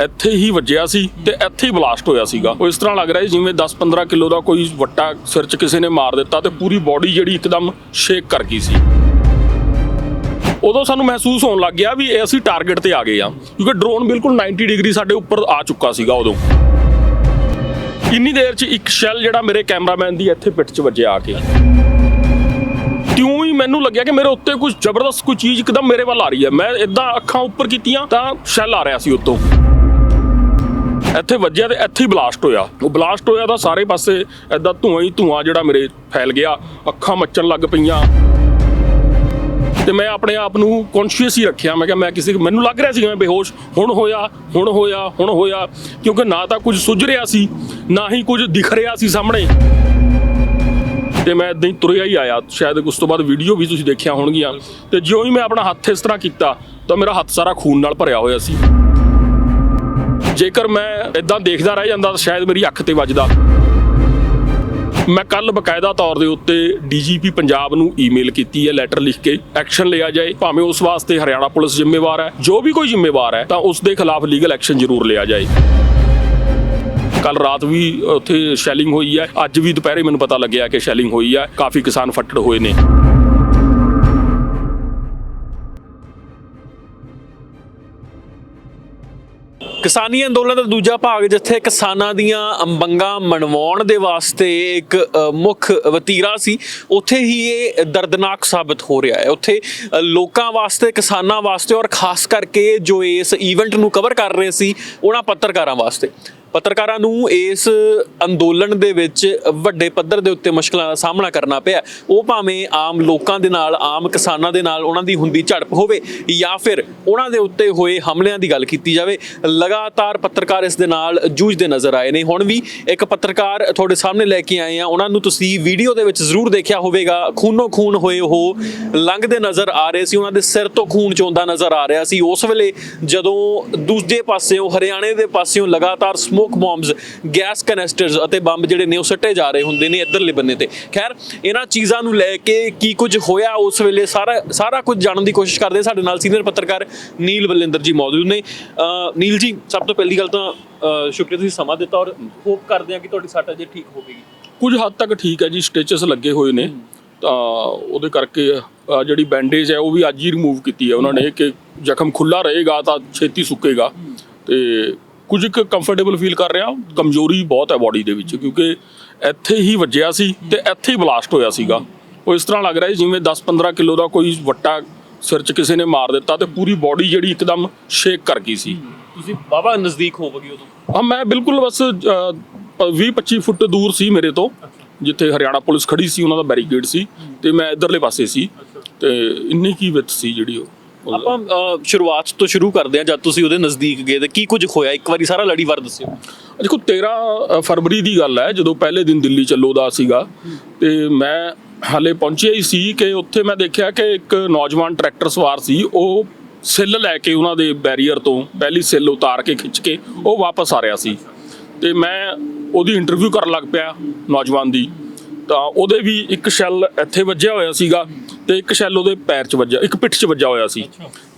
ਇੱਥੇ ਹੀ ਵੱਜਿਆ ਸੀ ਤੇ ਇੱਥੇ ਹੀ ਬਲਾਸਟ ਹੋਇਆ ਸੀਗਾ। ਉਹ ਇਸ ਤਰ੍ਹਾਂ ਲੱਗ ਰਿਹਾ ਸੀ ਜਿਵੇਂ 10-15 ਕਿਲੋ ਦਾ ਕੋਈ ਵੱਟਾ ਸਿਰ 'ਚ ਕਿਸੇ ਨੇ ਮਾਰ ਦਿੱਤਾ ਤੇ ਪੂਰੀ ਬਾਡੀ ਜਿਹੜੀ ਇੱਕਦਮ ਸ਼ੇਕ ਕਰ ਗਈ ਸੀ। ਉਦੋਂ ਸਾਨੂੰ ਮਹਿਸੂਸ ਹੋਣ ਲੱਗ ਗਿਆ ਵੀ ਇਹ ਅਸੀਂ ਟਾਰਗੇਟ ਤੇ ਆ ਗਏ ਆ ਕਿਉਂਕਿ ਡਰੋਨ ਬਿਲਕੁਲ 90 ਡਿਗਰੀ ਸਾਡੇ ਉੱਪਰ ਆ ਚੁੱਕਾ ਸੀਗਾ ਉਦੋਂ। ਇੰਨੀ ਦੇਰ 'ਚ ਇੱਕ ਸ਼ੈਲ ਜਿਹੜਾ ਮੇਰੇ ਕੈਮਰਾਮੈਨ ਦੀ ਇੱਥੇ ਪਿੱਠ 'ਚ ਵੱਜਿਆ ਆ ਕੇ। ਕਿਉਂ ਹੀ ਮੈਨੂੰ ਲੱਗਿਆ ਕਿ ਮੇਰੇ ਉੱਤੇ ਕੁਝ ਜ਼ਬਰਦਸਤ ਕੋਈ ਚੀਜ਼ ਇੱਕਦਮ ਮੇਰੇ ਵੱਲ ਆ ਰਹੀ ਹੈ। ਮੈਂ ਇਦਾਂ ਅੱਖਾਂ ਉੱਪਰ ਕੀਤੀਆਂ ਤਾਂ ਸ਼ੈਲ ਆ ਰਿਹਾ ਸੀ ਉੱਤੋਂ। ਇੱਥੇ ਵੱਜਿਆ ਤੇ ਇੱਥੇ ਹੀ ਬਲਾਸਟ ਹੋਇਆ। ਉਹ ਬਲਾਸਟ ਹੋਇਆ ਤਾਂ ਸਾਰੇ ਪਾਸੇ ਐਦਾਂ ਧੂਆਂ ਹੀ ਧੂਆਂ ਜਿਹੜਾ ਮੇਰੇ ਫੈਲ ਗਿਆ, ਅੱਖਾਂ ਮੱਚਣ ਲੱਗ ਪਈਆਂ। ਤੇ ਮੈਂ ਆਪਣੇ ਆਪ ਨੂੰ ਕੌਨਸ਼ੀਅਸ ਹੀ ਰੱਖਿਆ। ਮੈਂ ਕਿਹਾ, ਮੈਂ ਕਿਸੇ ਮੈਨੂੰ ਲੱਗ ਰਿਹਾ ਸੀ ਮੈਂ ਬੇਹੋਸ਼। ਹੁਣ ਹੋਇਆ ਹੁਣ ਹੋਇਆ ਹੁਣ ਹੋਇਆ। ਕਿਉਂਕਿ ਨਾ ਤਾਂ ਕੁਝ ਸੁੱਝ ਰਿਹਾ ਸੀ, ਨਾ ਹੀ ਕੁਝ ਦਿਖ ਰਿਹਾ ਸੀ ਸਾਹਮਣੇ। ਤੇ ਮੈਂ ਇਦਾਂ ਹੀ ਤੁਰਿਆ ਹੀ ਆਇਆ। ਸ਼ਾਇਦ ਉਸ ਤੋਂ ਬਾਅਦ ਵੀਡੀਓ ਵੀ ਤੁਸੀਂ ਦੇਖਿਆ ਹੋਣਗੀਆਂ। ਤੇ ਜਿਉਂ ਹੀ ਮੈਂ ਆਪਣਾ ਹੱਥ ਇਸ ਤਰ੍ਹਾਂ ਕੀਤਾ, ਤਾਂ ਮੇਰਾ ਹੱਥ ਸਾਰਾ ਖੂਨ ਨਾਲ ਭਰਿਆ ਹੋਇਆ ਸੀ। ਜੇਕਰ ਮੈਂ ਇਦਾਂ ਦੇਖਦਾ ਰਹਿ ਜਾਂਦਾ ਤਾਂ ਸ਼ਾਇਦ ਮੇਰੀ ਅੱਖ ਤੇ ਵੱਜਦਾ। ਮੈਂ ਕੱਲ ਬਕਾਇਦਾ ਤੌਰ ਦੇ ਉੱਤੇ ਡੀਜੀਪੀ ਪੰਜਾਬ ਨੂੰ ਈਮੇਲ ਕੀਤੀ ਹੈ ਲੈਟਰ ਲਿਖ ਕੇ ਐਕਸ਼ਨ ਲਿਆ ਜਾਏ। ਭਾਵੇਂ ਉਸ ਵਾਸਤੇ ਹਰਿਆਣਾ ਪੁਲਿਸ ਜ਼ਿੰਮੇਵਾਰ ਹੈ, ਜੋ ਵੀ ਕੋਈ ਜ਼ਿੰਮੇਵਾਰ ਹੈ, ਤਾਂ ਉਸ ਦੇ ਖਿਲਾਫ ਲੀਗਲ ਐਕਸ਼ਨ ਜ਼ਰੂਰ ਲਿਆ ਜਾਏ। ਕੱਲ ਰਾਤ ਵੀ ਉੱਥੇ ਸ਼ੈਲਿੰਗ ਹੋਈ ਹੈ। ਅੱਜ ਵੀ ਦੁਪਹਿਰੇ ਮੈਨੂੰ ਪਤਾ ਲੱਗਿਆ ਕਿ ਸ਼ੈਲਿੰਗ ਹੋਈ ਹੈ। ਕਾਫੀ ਕਿਸਾਨ ਫੱਟੜ ਹੋਏ ਨੇ। ਕਿਸਾਨੀ ਅੰਦੋਲਨ ਦਾ ਦੂਜਾ ਭਾਗ, ਜਿੱਥੇ ਕਿਸਾਨਾਂ ਦੀਆਂ ਮੰਗਾਂ ਮਨਵਾਉਣ ਦੇ ਵਾਸਤੇ ਇੱਕ ਮੁੱਖ ਵਤੀਰਾ ਸੀ, ਉੱਥੇ ਹੀ ਇਹ ਦਰਦਨਾਕ ਸਾਬਤ ਹੋ ਰਿਹਾ ਹੈ। ਉੱਥੇ ਲੋਕਾਂ ਵਾਸਤੇ, ਕਿਸਾਨਾਂ ਵਾਸਤੇ ਔਰ ਖਾਸ ਕਰਕੇ ਜੋ ਇਸ ਈਵੈਂਟ ਨੂੰ ਕਵਰ ਕਰ ਰਹੇ ਸੀ, ਉਹਨਾਂ ਪੱਤਰਕਾਰਾਂ ਵਾਸਤੇ। ਪੱਤਰਕਾਰਾਂ ਨੂੰ ਇਸ ਅੰਦੋਲਨ ਦੇ ਵਿੱਚ ਵੱਡੇ ਪੱਧਰ ਦੇ ਉੱਤੇ ਮੁਸ਼ਕਲਾਂ ਦਾ ਸਾਹਮਣਾ ਕਰਨਾ ਪਿਆ। ਉਹ ਭਾਵੇਂ ਆਮ ਲੋਕਾਂ ਦੇ ਨਾਲ, ਆਮ ਕਿਸਾਨਾਂ ਦੇ ਨਾਲ ਉਹਨਾਂ ਦੀ ਹੁੰਦੀ ਝੜਪ ਹੋਵੇ ਜਾਂ ਫਿਰ ਉਹਨਾਂ ਦੇ ਉੱਤੇ ਹੋਏ ਹਮਲਿਆਂ ਦੀ ਗੱਲ ਕੀਤੀ ਜਾਵੇ, ਲਗਾਤਾਰ ਪੱਤਰਕਾਰ ਇਸ ਦੇ ਨਾਲ ਜੂਝਦੇ ਨਜ਼ਰ ਆਏ ਨੇ। ਹੁਣ ਵੀ ਇੱਕ ਪੱਤਰਕਾਰ ਤੁਹਾਡੇ ਸਾਹਮਣੇ ਲੈ ਕੇ ਆਏ ਆ। ਉਹਨਾਂ ਨੂੰ ਤੁਸੀਂ ਵੀਡੀਓ ਦੇ ਵਿੱਚ ਜ਼ਰੂਰ ਦੇਖਿਆ ਹੋਵੇਗਾ। ਖੂਨੋ ਖੂਨ ਹੋਏ ਉਹ ਲੰਘਦੇ ਨਜ਼ਰ ਆ ਰਹੇ ਸੀ। ਉਹਨਾਂ ਦੇ ਸਿਰ ਤੋਂ ਖੂਨ ਚੋਂਦਾ ਨਜ਼ਰ ਆ ਰਿਹਾ ਸੀ। ਉਸ ਵੇਲੇ ਜਦੋਂ ਦੂਜੇ ਪਾਸਿਓਂ ਹਰਿਆਣੇ ਦੇ ਪਾਸਿਓਂ ਲਗਾਤਾਰ ਸਮੋਕ ਬੰਬਸ ਗੈਸ ਕੈਨਿਸਟਰਸ ਅਤੇ ਬੰਬ ਜਿਹੜੇ ਨੇ ਉਹ ਸੱਟੇ ਜਾ ਰਹੇ ਹੁੰਦੇ ਨੇ ਇੱਧਰਲੇ ਬੰਨੇ ਤੇ। ਖੈਰ, ਇਹਨਾਂ ਚੀਜ਼ਾਂ ਨੂੰ ਲੈ ਕੇ ਕੀ ਕੁਝ ਹੋਇਆ, ਉਸ ਵੇਲੇ ਸਾਰਾ ਸਾਰਾ ਕੁਝ ਜਾਣਨ ਦੀ ਕੋਸ਼ਿਸ਼ ਕਰਦੇ ਸਾਡੇ ਨਾਲ ਸੀਨੀਅਰ ਪੱਤਰਕਾਰ ਨੀਲ ਬਲਿੰਦਰ ਜੀ ਮੌਜੂਦ ਨੇ। ਨੀਲ ਜੀ, ਸਭ ਤੋਂ ਪਹਿਲੀ ਗੱਲ ਤਾਂ ਸ਼ੁਕਰੀਆ, ਤੁਸੀਂ ਸਮਾਂ ਦਿੱਤਾ ਔਰ ਹੋਪ ਕਰਦੇ ਹਾਂ ਕਿ ਤੁਹਾਡੀ ਸੱਟ ਅਜੇ ਠੀਕ ਹੋਵੇਗੀ ਕੁਝ ਹੱਦ ਤੱਕ ਠੀਕ ਹੈ ਜੀ ਸਟਿਚਸ ਲੱਗੇ ਹੋਏ ਨੇ। ਤਾਂ ਉਹਦੇ ਕਰਕੇ ਜਿਹੜੀ ਬੈਂਡੇਜ ਹੈ, ਉਹ ਵੀ ਅੱਜ ਹੀ ਰਿਮੂਵ ਕੀਤੀ ਹੈ। ਉਹਨਾਂ ਨੇ ਕਿ ਜ਼ਖਮ ਖੁੱਲਾ ਰਹੇਗਾ ਤਾਂ ਛੇਤੀ ਸੁੱਕੇਗਾ। ਤੇ ਕੁਝ ਕੁ ਕੰਫਰਟੇਬਲ ਫੀਲ ਕਰ ਰਿਹਾ ਕਮਜ਼ੋਰੀ ਬਹੁਤ ਹੈ ਬਾਡੀ ਦੇ ਵਿੱਚ ਕਿਉਂਕਿ ਇੱਥੇ ਹੀ ਵੱਜਿਆ ਸੀ ਤੇ ਇੱਥੇ ਹੀ ਬਲਾਸਟ ਹੋਇਆ ਸੀਗਾ। ਉਹ ਇਸ ਤਰ੍ਹਾਂ ਲੱਗ ਰਿਹਾ ਜਿਵੇਂ 10-15 ਕਿਲੋ ਦਾ ਕੋਈ ਵੱਟਾ ਸਿਰ 'ਚ ਕਿਸੇ ਨੇ ਮਾਰ ਦਿੱਤਾ ਤੇ ਪੂਰੀ ਬਾਡੀ ਜਿਹੜੀ ਇੱਕਦਮ ਸ਼ੇਕ ਕਰ ਗਈ ਸੀ। ਤੁਸੀਂ ਬਾਬਾ ਨਜ਼ਦੀਕ ਹੋਵੋਗੇ ਉਦੋਂ? ਹਾਂ ਮੈਂ ਬਿਲਕੁਲ ਬਸ 20-25 ਫੁੱਟ ਦੂਰ ਸੀ ਮੇਰੇ ਤੋਂ ਜਿੱਥੇ ਹਰਿਆਣਾ ਪੁਲਿਸ ਖੜੀ ਸੀ ਉਹਨਾਂ ਦਾ ਬੈਰੀਕੇਡ ਸੀ ਤੇ ਮੈਂ ਇਧਰਲੇ ਪਾਸੇ ਸੀ ਤੇ ਇੰਨੀ ਕੀ ਵਿੱਥ ਸੀ ਜਿਹੜੀ ਉਹ- ਆਪਾਂ ਅਹ, ਸ਼ੁਰੂਆਤ ਤੋਂ ਸ਼ੁਰੂ ਕਰਦੇ ਹਾਂ ਜਦ ਤੁਸੀਂ ਉਹਦੇ ਨਜ਼ਦੀਕ ਗਏ ਤੇ ਕੀ ਕੁਝ ਹੋਇਆ? ਇੱਕ ਵਾਰੀ ਸਾਰਾ ਲੜੀਵਾਰ ਦੱਸਿਓ। ਦੇਖੋ 13 ਫਰਵਰੀ ਦੀ ਗੱਲ ਹੈ ਜਦੋਂ ਪਹਿਲੇ ਦਿਨ ਦਿੱਲੀ ਚੱਲੋ ਦਾ ਸੀਗਾ ਤੇ ਮੈਂ ਹਾਲੇ ਪਹੁੰਚਿਆ ਹੀ ਸੀ ਕਿ ਉੱਥੇ ਮੈਂ ਦੇਖਿਆ ਕਿ ਇੱਕ ਨੌਜਵਾਨ ਟਰੈਕਟਰ ਸਵਾਰ ਸੀ ਉਹ ਸਿੱਲ ਲੈ ਕੇ ਉਹਨਾਂ ਦੇ ਬੈਰੀਅਰ ਤੋਂ ਪਹਿਲੀ ਸਿੱਲ ਉਤਾਰ ਕੇ ਖਿੱਚ ਕੇ ਉਹ ਵਾਪਸ ਆ ਰਿਹਾ ਸੀ। ਤੇ ਮੈਂ ਉਹਦੀ ਇੰਟਰਵਿਊ ਕਰਨ ਲੱਗ ਪਿਆ ਨੌਜਵਾਨ ਦੀ। ਤਾਂ ਉਹਦੇ ਵੀ ਇੱਕ ਸ਼ੈਲ ਇੱਥੇ ਵੱਜਿਆ ਹੋਇਆ ਸੀਗਾ। ਤੇ ਇੱਕ ਸ਼ੈਲ ਉਹਦੇ ਪੈਰ 'ਚ ਵੱਜਿਆ ਇੱਕ ਪਿੱਠ 'ਚ ਵੱਜਿਆ ਹੋਇਆ ਸੀ।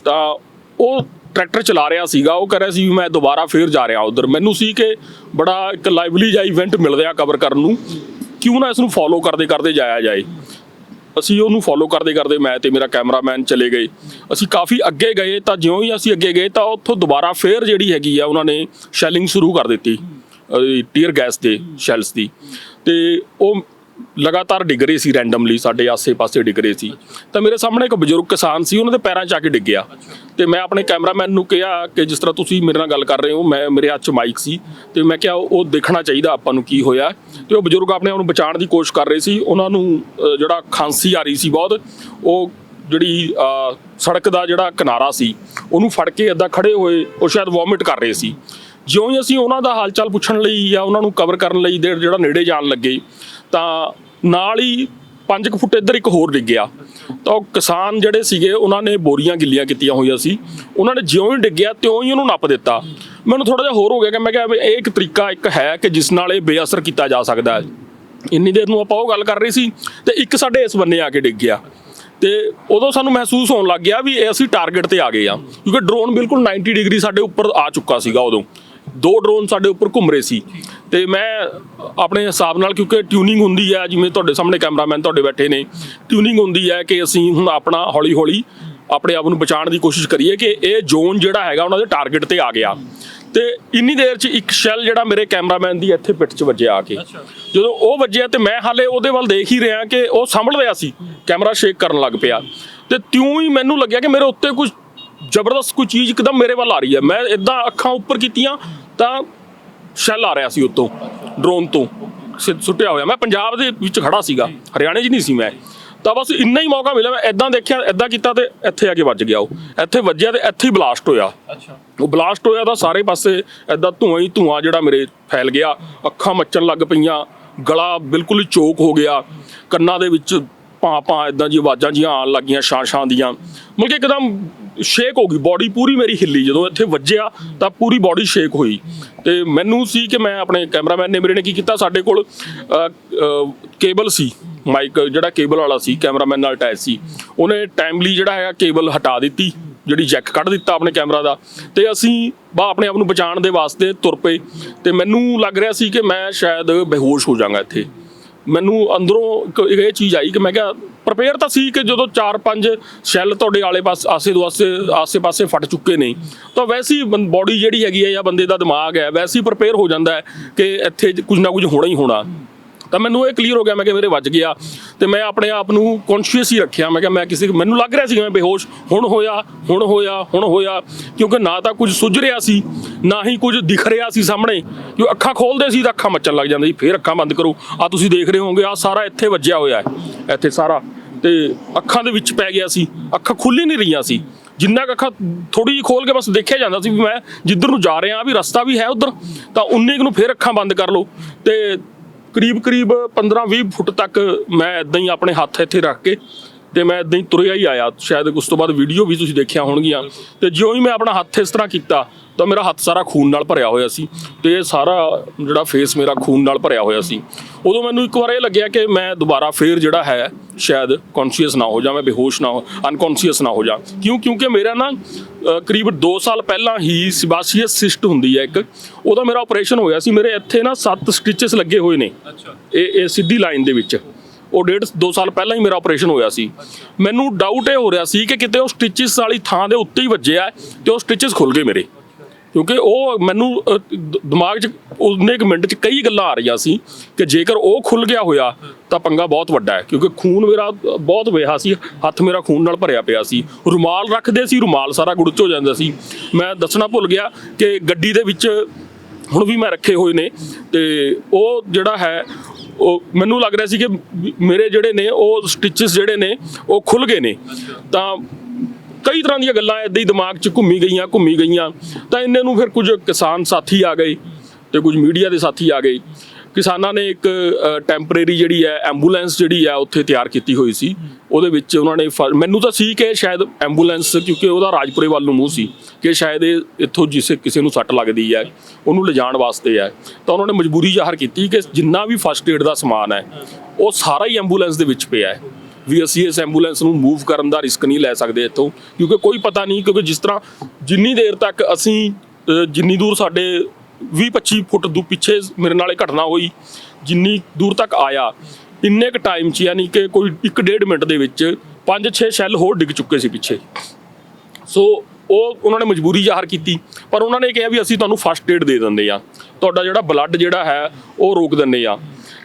ਤਾਂ ਉਹ ਟਰੈਕਟਰ ਚਲਾ ਰਿਹਾ ਸੀਗਾ ਉਹ ਕਹਿ ਰਿਹਾ ਸੀ ਵੀ ਮੈਂ ਦੁਬਾਰਾ ਫੇਰ ਜਾ ਰਿਹਾ ਉਧਰ। ਮੈਨੂੰ ਸੀ ਕਿ ਬੜਾ ਇੱਕ ਲਾਈਵਲੀ ਜਿਹਾ ਇਵੈਂਟ ਮਿਲ ਰਿਹਾ ਕਵਰ ਕਰਨ ਨੂੰ। ਕਿਉਂ ਨਾ ਇਸ ਨੂੰ ਫੋਲੋ ਕਰਦੇ ਕਰਦੇ ਜਾਇਆ ਜਾਏ। ਅਸੀਂ ਉਹਨੂੰ ਫੋਲੋ ਕਰਦੇ ਕਰਦੇ ਮੈਂ ਤੇ ਮੇਰਾ ਕੈਮਰਾਮੈਨ ਚਲੇ ਗਏ। ਅਸੀਂ ਕਾਫੀ ਅੱਗੇ ਗਏ ਤਾਂ ਜਿਉਂ ਹੀ ਅਸੀਂ ਅੱਗੇ ਗਏ ਤਾਂ ਉੱਥੋਂ ਦੁਬਾਰਾ ਫੇਰ ਜਿਹੜੀ ਹੈਗੀ ਆ ਉਹਨਾਂ ਨੇ ਸ਼ੈਲਿੰਗ ਸ਼ੁਰੂ ਕਰ ਦਿੱਤੀ। ਟੀਅਰ ਗੈਸ ਦੇ ਸ਼ੈਲਸ ਦੀ। ਤੇ ਉਹ ਲਗਾਤਾਰ ਡਿੱਗ ਰਹੇ ਸੀ ਰੈਂਡਮਲੀ ਸਾਡੇ ਆਸੇ-ਪਾਸੇ ਡਿੱਗ ਰਹੇ ਸੀ। ਤਾਂ ਮੇਰੇ ਸਾਹਮਣੇ ਇੱਕ ਬਜ਼ੁਰਗ ਕਿਸਾਨ ਸੀ, ਉਹਨਾਂ ਦੇ ਪੈਰਾਂ 'ਚ ਆ ਕੇ ਡਿੱਗਿਆ ਤੇ ਮੈਂ ਆਪਣੇ ਕੈਮਰਾਮੈਨ ਨੂੰ ਕਿਹਾ ਕਿ ਜਿਸ ਤਰ੍ਹਾਂ ਤੁਸੀਂ ਮੇਰੇ ਨਾਲ ਗੱਲ ਕਰ ਰਹੇ ਹੋ, ਮੈਂ ਮੇਰੇ ਹੱਥ 'ਚ ਮਾਈਕ ਸੀ ਤੇ ਮੈਂ ਕਿਹਾ ਉਹ ਦੇਖਣਾ ਚਾਹੀਦਾ ਆਪਾਂ ਨੂੰ ਕੀ ਹੋਇਆ। ਤੇ ਉਹ ਬਜ਼ੁਰਗ ਆਪਣੇ ਆਪ ਨੂੰ ਬਚਾਉਣ ਦੀ ਕੋਸ਼ਿਸ਼ ਕਰ ਰਹੇ ਸੀ। ਉਹਨਾਂ ਨੂੰ ਜਿਹੜਾ ਖਾਂਸੀ ਆ ਰਹੀ ਸੀ ਬਹੁਤ, ਉਹ ਜਿਹੜੀ ਸੜਕ ਦਾ ਜਿਹੜਾ ਕਿਨਾਰਾ ਸੀ, ਉਹਨੂੰ ਫੜ ਕੇ ਏਦਾਂ ਖੜੇ ਹੋਏ, ਉਹ ਸ਼ਾਇਦ ਵੋਮਿਟ ਕਰ ਰਹੇ ਸੀ। ਜਿਉਂ ਹੀ ਅਸੀਂ ਉਹਨਾਂ ਦਾ ਹਾਲਚਾਲ ਪੁੱਛਣ ਲਈ ਜਾਂ ਉਹਨਾਂ ਨੂੰ ਕਵਰ ਕਰਨ ਲਈ ਦੇ- ਜਿਹੜਾ ਨੇੜੇ ਜਾਣ ਲੱਗੇ ਤਾਂ ਨਾਲ ਹੀ 5 ਫੁੱਟ ਇੱਧਰ ਇੱਕ ਹੋਰ ਡਿੱਗਿਆ ਤਾਂ ਉਹ ਕਿਸਾਨ ਜਿਹੜੇ ਸੀਗੇ, ਉਹਨਾਂ ਨੇ ਬੋਰੀਆਂ ਗਿੱਲੀਆਂ ਕੀਤੀਆਂ ਹੋਈਆਂ ਸੀ। ਉਹਨਾਂ ਨੇ ਜਿਉਂ ਹੀ ਡਿੱਗਿਆ, ਤਿਉਂ ਹੀ ਉਹਨੂੰ ਨੱਪ ਦਿੱਤਾ। ਮੈਨੂੰ ਥੋੜਾ ਜਿਹਾ ਹੋਰ ਹੋ ਗਿਆ ਕਿ ਮੈਂ ਕਿਹਾ ਵੀ ਇਹ ਇੱਕ ਤਰੀਕਾ ਇੱਕ ਹੈ ਕਿ ਜਿਸ ਨਾਲ ਇਹ ਬੇਅਸਰ ਕੀਤਾ ਜਾ ਸਕਦਾ ਹੈ। ਇੰਨੀ ਦੇਰ ਨੂੰ ਆਪਾਂ ਉਹ ਗੱਲ ਕਰ ਰਹੇ ਸੀ ਤੇ ਇੱਕ ਸਾਡੇ ਇਸ ਬੰਨੇ ਆ ਕੇ ਡਿੱਗ ਗਿਆ। ਤੇ ਉਦੋਂ ਸਾਨੂੰ ਮਹਿਸੂਸ ਹੋਣ ਲੱਗ ਗਿਆ ਵੀ ਇਹ ਅਸੀਂ ਟਾਰਗੇਟ ਤੇ ਆ ਗਏ ਆ ਕਿਉਂਕਿ ਡਰੋਨ ਬਿਲਕੁਲ 90 ਡਿਗਰੀ ਸਾਡੇ ਉੱਪਰ ਆ ਚੁੱਕਾ ਸੀਗਾ ਉਦੋਂ। ਦੋ ਡਰੋਨ ਸਾਡੇ ਉੱਪਰ ਘੁੰਮ ਰਹੇ ਸੀ। ਤੇ ਮੈਂ ਆਪਣੇ ਹਿਸਾਬ ਨਾਲ ਕਿਉਂਕਿ ਟਿਊਨਿੰਗ ਹੁੰਦੀ ਹੈ ਜਿਵੇਂ ਤੁਹਾਡੇ ਸਾਹਮਣੇ ਕੈਮਰਾਮੈਨ ਤੁਹਾਡੇ ਬੈਠੇ ਨੇ ਟਿਊਨਿੰਗ ਹੁੰਦੀ ਹੈ ਕਿ ਅਸੀਂ ਹੁਣ ਆਪਣਾ ਹੌਲੀ ਹੌਲੀ ਆਪਣੇ ਆਪ ਨੂੰ ਬਚਾਉਣ ਦੀ ਕੋਸ਼ਿਸ਼ ਕਰੀਏ ਕਿ ਇਹ ਜ਼ੋਨ ਜਿਹੜਾ ਹੈਗਾ ਉਹਨਾਂ ਦੇ ਟਾਰਗੇਟ ਤੇ ਆ ਗਿਆ। ਤੇ ਇੰਨੀ ਦੇਰ 'ਚ ਇੱਕ ਸ਼ੈਲ ਜਿਹੜਾ ਮੇਰੇ ਕੈਮਰਾਮੈਨ ਦੀ ਇੱਥੇ ਪਿੱਠ 'ਚ ਵੱਜਿਆ ਆ ਕੇ। ਜਦੋਂ ਉਹ ਵੱਜਿਆ ਤੇ ਮੈਂ ਹਾਲੇ ਉਹਦੇ ਵੱਲ ਦੇਖ ਹੀ ਰਿਹਾ ਕਿ ਉਹ ਸੰਭਲ ਰਿਹਾ ਸੀ। ਕੈਮਰਾ ਸ਼ੇਕ ਕਰਨ ਲੱਗ ਪਿਆ। ਤੇ ਤਿਉਂ ਹੀ ਮੈਨੂੰ ਲੱਗਿਆ ਕਿ ਮੇਰੇ ਉੱਤੇ ਕੁਝ ਜ਼ਬਰਦਸਤ ਕੋਈ ਚੀਜ਼ ਇੱਕਦਮ ਮੇਰੇ ਵੱਲ ਆ ਰਹੀ ਹੈ। ਮੈਂ ਇਦਾਂ ਅੱਖਾਂ ਉੱਪਰ ਕੀਤੀਆਂ ਤਾਂ ਸ਼ੈਲ ਆ ਰਿਹਾ ਸੀ ਉੱਤੋਂ ਡਰੋਨ ਤੋਂ। ਸੁੱਟਿਆ ਹੋਇਆ। ਮੈਂ ਪੰਜਾਬ ਦੇ ਵਿੱਚ ਖੜਾ ਸੀਗਾ। ਹਰਿਆਣੇ 'ਚ ਨਹੀਂ ਸੀ ਮੈਂ। ਤਾਂ ਬਸ ਇੰਨਾ ਹੀ ਮੌਕਾ ਮਿਲਿਆ। ਮੈਂ ਇਦਾਂ ਦੇਖਿਆ ਇਦਾਂ ਕੀਤਾ ਤੇ ਇੱਥੇ ਆ ਕੇ ਵੱਜ ਗਿਆ ਉਹ। ਇੱਥੇ ਵੱਜਿਆ ਤੇ ਇੱਥੇ ਹੀ ਬਲਾਸਟ ਹੋਇਆ। ਅੱਛਾ। ਉਹ ਬਲਾਸਟ ਹੋਇਆ ਤਾਂ ਸਾਰੇ ਪਾਸੇ ਐਦਾਂ ਧੂਆਂ ਹੀ ਧੂਆਂ ਜਿਹੜਾ ਮੇਰੇ ਫੈਲ ਗਿਆ। ਅੱਖਾਂ ਮੱਚਣ ਲੱਗ ਪਈਆਂ ਗਲਾ ਬਿਲਕੁਲ ਹੀ ਚੋਕ ਹੋ ਗਿਆ। ਕੰਨਾਂ ਦੇ ਵਿੱਚ ਪਾਂ ਪਾਂ ਇਦਾਂ ਜੀ ਆਵਾਜ਼ਾਂ ਜੀਆਂ ਆਉਣ ਲੱਗੀਆਂ ਛਾਂ ਛਾਂ ਦੀਆਂ। ਮਤਲਬ ਕਿ ਇੱਕਦਮ ਸ਼ੇਕ ਹੋ ਗਈ ਬਾਡੀ ਪੂਰੀ ਮੇਰੀ ਹਿੱਲੀ। ਜਦੋਂ ਇੱਥੇ ਵੱਜਿਆ ਤਾਂ ਪੂਰੀ ਬਾਡੀ ਸ਼ੇਕ ਹੋਈ। ਤੇ ਮੈਨੂੰ ਸੀ ਕਿ ਮੈਂ ਆਪਣੇ ਕੈਮਰਾਮੈਨ ਨੇ ਮੇਰੇ ਨੇ ਕੀ ਕੀਤਾ? ਸਾਡੇ ਕੋਲ ਕੇਬਲ ਸੀ ਮਾਈਕ ਜਿਹੜਾ ਕੇਬਲ ਵਾਲਾ ਸੀ ਕੈਮਰਾਮੈਨ ਨਾਲ ਅਟੈਚ ਸੀ। ਉਹਨੇ ਟਾਈਮਲੀ ਜਿਹੜਾ ਹੈਗਾ ਕੇਬਲ ਹਟਾ ਦਿੱਤੀ, ਜਿਹੜੀ ਜੈਕ ਕੱਢ ਦਿੱਤਾ ਆਪਣੇ ਕੈਮਰਾ ਦਾ। ਤੇ ਅਸੀਂ ਬਾ ਆਪਣੇ ਆਪ ਨੂੰ ਬਚਾਉਣ ਦੇ ਵਾਸਤੇ ਤੁਰ ਪਏ। ਤੇ ਮੈਨੂੰ ਲੱਗ ਰਿਹਾ ਸੀ ਕਿ ਮੈਂ ਸ਼ਾਇਦ ਬੇਹੋਸ਼ ਹੋ ਜਾਵਾਂਗਾ ਇੱਥੇ। ਮੈਨੂੰ ਅੰਦਰੋਂ ਇੱਕ ਇਹ ਚੀਜ਼ ਆਈ ਕਿ ਮੈਂ ਕਿਹਾ ਪ੍ਰਪੇਅਰ ਤਾਂ ਸੀ ਕਿ ਜਦੋਂ 4-5 ਸ਼ੈੱਲ ਤੁਹਾਡੇ ਆਲੇ ਪਾਸ ਆਸੇ ਦੁਆਸੇ ਆਸੇ-ਪਾਸੇ ਫਟ ਚੁੱਕੇ ਨੇ। ਤਾਂ ਵੈਸੇ ਬੋਡੀ ਜਿਹੜੀ ਹੈਗੀ ਹੈ ਜਾਂ ਬੰਦੇ ਦਾ ਦਿਮਾਗ ਹੈ, ਵੈਸੇ ਹੀ ਪ੍ਰਪੇਅਰ ਹੋ ਜਾਂਦਾ ਹੈ ਕਿ ਇੱਥੇ ਕੁਝ ਨਾ ਕੁਝ ਹੋਣਾ ਹੀ ਹੋਣਾ। ਤਾਂ ਮੈਨੂੰ ਇਹ ਕਲੀਅਰ ਹੋ ਗਿਆ, ਮੈਂ ਕਿ ਮੇਰੇ ਵੱਜ ਗਿਆ। ਤੇ ਮੈਂ ਆਪਣੇ ਆਪ ਨੂੰ ਕੌਨਸ਼ੀਅਸ ਹੀ ਰੱਖਿਆ। ਮੈਂ ਕਿਹਾ ਮੈਂ ਕਿਸੇ ਮੈਨੂੰ ਲੱਗ ਰਿਹਾ ਸੀ ਕਿ ਮੈਂ ਬੇਹੋਸ਼। ਹੁਣ ਹੋਇਆ ਹੁਣ ਹੋਇਆ ਹੁਣ ਹੋਇਆ। ਕਿਉਂਕਿ ਨਾ ਤਾਂ ਕੁਝ ਸੁੱਝ ਰਿਹਾ ਸੀ, ਨਾ ਹੀ ਕੁਝ ਦਿਖ ਰਿਹਾ ਸੀ ਸਾਹਮਣੇ। ਜੋ ਅੱਖਾਂ ਖੋਲਦੇ ਸੀ, ਤਾਂ ਅੱਖਾਂ ਮੱਚਣ ਲੱਗ ਜਾਂਦੇ ਸੀ। ਫੇਰ ਅੱਖਾਂ ਬੰਦ ਕਰੋ। ਆ ਤੁਸੀਂ ਦੇਖ ਰਹੇ ਹੋਵੋਗੇ ਆ ਸਾਰਾ ਇੱਥੇ ਵੱਜਿਆ ਹੋਇਆ ਹੈ। ਇੱਥੇ ਸਾਰਾ। ਤੇ ਅੱਖਾਂ ਦੇ ਵਿੱਚ ਪੈ ਗਿਆ ਸੀ। ਅੱਖਾਂ ਖੁੱਲ ਹੀ ਨਹੀਂ ਰਹੀਆਂ ਸੀ। ਜਿੰਨਾ ਕੁ ਅੱਖਾਂ ਥੋੜੀ ਜਿਹੀ ਖੋਲ ਕੇ ਬਸ ਦੇਖਿਆ ਜਾਂਦਾ ਸੀ ਵੀ ਮੈਂ ਜਿੱਧਰ ਨੂੰ ਜਾ ਰਿਹਾ ਵੀ ਰਸਤਾ ਵੀ ਹੈ ਉਧਰ। ਤਾਂ ਉਨੇ ਕੁ ਨੂੰ ਫੇਰ ਅੱਖਾਂ ਬੰਦ ਕਰ ਲਓ। ਤੇ ਕਰੀਬ ਕਰੀਬ 15-20 ਫੁੱਟ ਤੱਕ ਮੈਂ ਇਦਾਂ ਹੀ ਆਪਣੇ ਹੱਥ ਇੱਥੇ ਰੱਖ ਕੇ ਤੇ ਮੈਂ ਇਦਾਂ ਹੀ ਤੁਰਿਆ ਹੀ ਆਇਆ। ਸ਼ਾਇਦ ਉਸ ਤੋਂ ਬਾਅਦ ਵੀਡੀਓ ਵੀ ਤੁਸੀਂ ਦੇਖਿਆ ਹੋਣਗੀਆਂ। ਤੇ ਜਿਉਂ ਹੀ ਮੈਂ ਆਪਣਾ ਹੱਥ ਇਸ ਤਰ੍ਹਾਂ ਕੀਤਾ ਤਾਂ ਮੇਰਾ ਹੱਥ ਸਾਰਾ ਖੂਨ ਨਾਲ ਭਰਿਆ ਹੋਇਆ ਸੀ ਤੇ ਇਹ ਸਾਰਾ ਜਿਹੜਾ ਫੇਸ ਮੇਰਾ ਖੂਨ ਨਾਲ ਭਰਿਆ ਹੋਇਆ ਸੀ। ਉਦੋਂ ਮੈਨੂੰ ਇੱਕ ਵਾਰ ਇਹ ਲੱਗਿਆ ਕਿ ਮੈਂ ਦੁਬਾਰਾ ਫੇਰ ਜਿਹੜਾ ਹੈ ਸ਼ਾਇਦ ਕੌਨਸ਼ੀਅਸ ਨਾ ਹੋ ਜਾਵਾਂ ਬੇਹੋਸ਼ ਨਾ ਹੋ ਅਨਕੌਨਸ਼ੀਅਸ ਨਾ ਹੋ ਜਾ। ਕਿਉਂ? ਕਿਉਂਕਿ ਮੇਰਾ ਨਾ ਕਰੀਬ 2 ਸਾਲ ਪਹਿਲਾਂ ਹੀ ਸਿਬਾਸੀਅਸ ਸਿਸਟ ਹੁੰਦੀ ਹੈ ਇੱਕ। ਉਹਦਾ ਮੇਰਾ ਆਪਰੇਸ਼ਨ ਹੋਇਆ ਸੀ। ਮੇਰੇ ਇੱਥੇ ਨਾ 7 ਸਟਿਚਸ ਲੱਗੇ ਹੋਏ ਨੇ। ਅੱਛਾ। ਇਹ ਇਹ ਸਿੱਧੀ ਲਾਈਨ ਦੇ ਵਿੱਚ। ਉਹ ਡੇਢ 2 ਸਾਲ ਪਹਿਲਾਂ ਹੀ ਮੇਰਾ ਆਪਰੇਸ਼ਨ ਹੋਇਆ ਸੀ। ਮੈਨੂੰ ਡਾਊਟ ਇਹ ਹੋ ਰਿਹਾ ਸੀ ਕਿ ਕਿਤੇ ਉਹ ਸਟਿਚਸ ਵਾਲੀ ਥਾਂ ਦੇ ਉੱਤੇ ਹੀ ਵੱਜਿਆ ਹੈ ਤੇ ਉਹ ਸਟਿਚਸ ਖੁੱਲ ਗਏ ਮੇਰੇ। ਕਿਉਂਕਿ ਉਹ ਮੈਨੂੰ ਦਿਮਾਗ 'ਚ ਉਹਨੇ ਇੱਕ ਮਿੰਟ 'ਚ ਕਈ ਗੱਲਾਂ ਆ ਰਹੀਆਂ ਸੀ ਕਿ ਜੇਕਰ ਉਹ ਖੁੱਲ ਗਿਆ ਹੋਇਆ ਤਾਂ ਪੰਗਾ ਬਹੁਤ ਵੱਡਾ ਹੈ। ਕਿਉਂਕਿ ਖੂਨ ਮੇਰਾ ਬਹੁਤ ਵੇਹਾ ਸੀ, ਹੱਥ ਮੇਰਾ ਖੂਨ ਨਾਲ ਭਰਿਆ ਪਿਆ ਸੀ। ਰੁਮਾਲ ਰੱਖਦੇ ਸੀ, ਰੁਮਾਲ ਸਾਰਾ ਗੁੜਚ ਹੋ ਜਾਂਦਾ ਸੀ। ਮੈਂ ਦੱਸਣਾ ਭੁੱਲ ਗਿਆ ਕਿ ਗੱਡੀ ਦੇ ਵਿੱਚ ਹੁਣ ਵੀ ਮੈਂ ਰੱਖੇ ਹੋਏ ਨੇ ਤੇ ਉਹ ਜਿਹੜਾ ਹੈ ਉਹ ਮੈਨੂੰ ਲੱਗ ਰਿਹਾ ਸੀ ਕਿ ਮੇਰੇ ਜਿਹੜੇ ਨੇ, ਉਹ ਸਟਿਚਸ ਜਿਹੜੇ ਨੇ, ਉਹ ਖੁੱਲ ਗਏ ਨੇ। ਤਾਂ ਕਈ ਤਰ੍ਹਾਂ ਦੀਆਂ ਗੱਲਾਂ ਐਦਾਂ ਹੀ ਦਿਮਾਗ 'ਚ ਘੁੰਮੀ ਗਈਆਂ ਘੁੰਮੀ ਗਈਆਂ। ਤਾਂ ਇੰਨੇ ਨੂੰ ਫਿਰ ਕੁਝ ਕਿਸਾਨ ਸਾਥੀ ਆ ਗਏ ਤੇ ਕੁਝ ਮੀਡੀਆ ਦੇ ਸਾਥੀ ਆ ਗਏ। ਕਿਸਾਨਾਂ ਨੇ ਇੱਕ ਟੈਂਪਰੇਰੀ ਜਿਹੜੀ ਹੈ ਐਂਬੂਲੈਂਸ ਜਿਹੜੀ ਹੈ ਉੱਥੇ ਤਿਆਰ ਕੀਤੀ ਹੋਈ ਸੀ। ਉਹਦੇ ਵਿੱਚ ਉਹਨਾਂ ਨੇ ਫ- ਮੈਨੂੰ ਤਾਂ ਸੀ ਕਿ ਸ਼ਾਇਦ ਐਂਬੂਲੈਂਸ ਕਿਉਂਕਿ ਉਹਦਾ ਰਾਜਪੁਰੇ ਵੱਲ ਨੂੰ ਮੂੰਹ ਸੀ ਕਿ ਸ਼ਾਇਦ ਇਹ ਇੱਥੋਂ ਜਿਸੇ ਕਿਸੇ ਨੂੰ ਸੱਟ ਲੱਗਦੀ ਹੈ, ਉਹਨੂੰ ਲਿਜਾਣ ਵਾਸਤੇ ਹੈ। ਤਾਂ ਉਹਨਾਂ ਨੇ ਮਜਬੂਰੀ ਜ਼ਾਹਰ ਕੀਤੀ ਕਿ ਜਿੰਨਾ ਵੀ ਫਸਟ ਏਡ ਦਾ ਸਮਾਨ ਹੈ, ਉਹ ਸਾਰਾ ਹੀ ਐਂਬੂਲੈਂਸ ਦੇ ਵਿੱਚ ਪਿਆ ਹੈ। ਵੀ ਅਸੀਂ ਇਸ ਐਂਬੂਲੈਂਸ ਨੂੰ ਮੂਵ ਕਰਨ ਦਾ ਰਿਸਕ ਨਹੀਂ ਲੈ ਸਕਦੇ ਇੱਥੋਂ, ਕਿਉਂਕਿ ਕੋਈ ਪਤਾ ਨਹੀਂ, ਕਿਉਂਕਿ ਜਿਸ ਤਰ੍ਹਾਂ ਜਿੰਨੀ ਦੇਰ ਤੱਕ ਅਸੀਂ ਜਿੰਨੀ ਦੂਰ ਸਾਡੇ 20-25 ਫੁੱਟ ਦੂ, ਪਿੱਛੇ ਮੇਰੇ ਨਾਲ ਇਹ ਘਟਨਾ ਹੋਈ, ਜਿੰਨੀ ਦੂਰ ਤੱਕ ਆਇਆ, ਇੰਨੇ ਕ ਟਾਈਮ 'ਚ ਯਾਨੀ ਕਿ ਕੋਈ 1.5 ਮਿੰਟ ਦੇ ਵਿੱਚ 5-6 ਸ਼ੈੱਲ ਹੋਰ ਡਿੱਗ ਚੁੱਕੇ ਸੀ ਪਿੱਛੇ। ਸੋ ਉਹ ਉਹਨਾਂ ਨੇ ਮਜਬੂਰੀ ਜ਼ਾਹਰ ਕੀਤੀ, ਪਰ ਉਹਨਾਂ ਨੇ ਕਿਹਾ ਵੀ ਅਸੀਂ ਤੁਹਾਨੂੰ ਫਸਟ ਏਡ ਦੇ ਦਿੰਦੇ ਆ ਤੁਹਾਡਾ ਜਿਹੜਾ ਬਲੱਡ ਜਿਹੜਾ ਹੈ, ਉਹ ਰੋਕ ਦਿੰਦੇ ਆ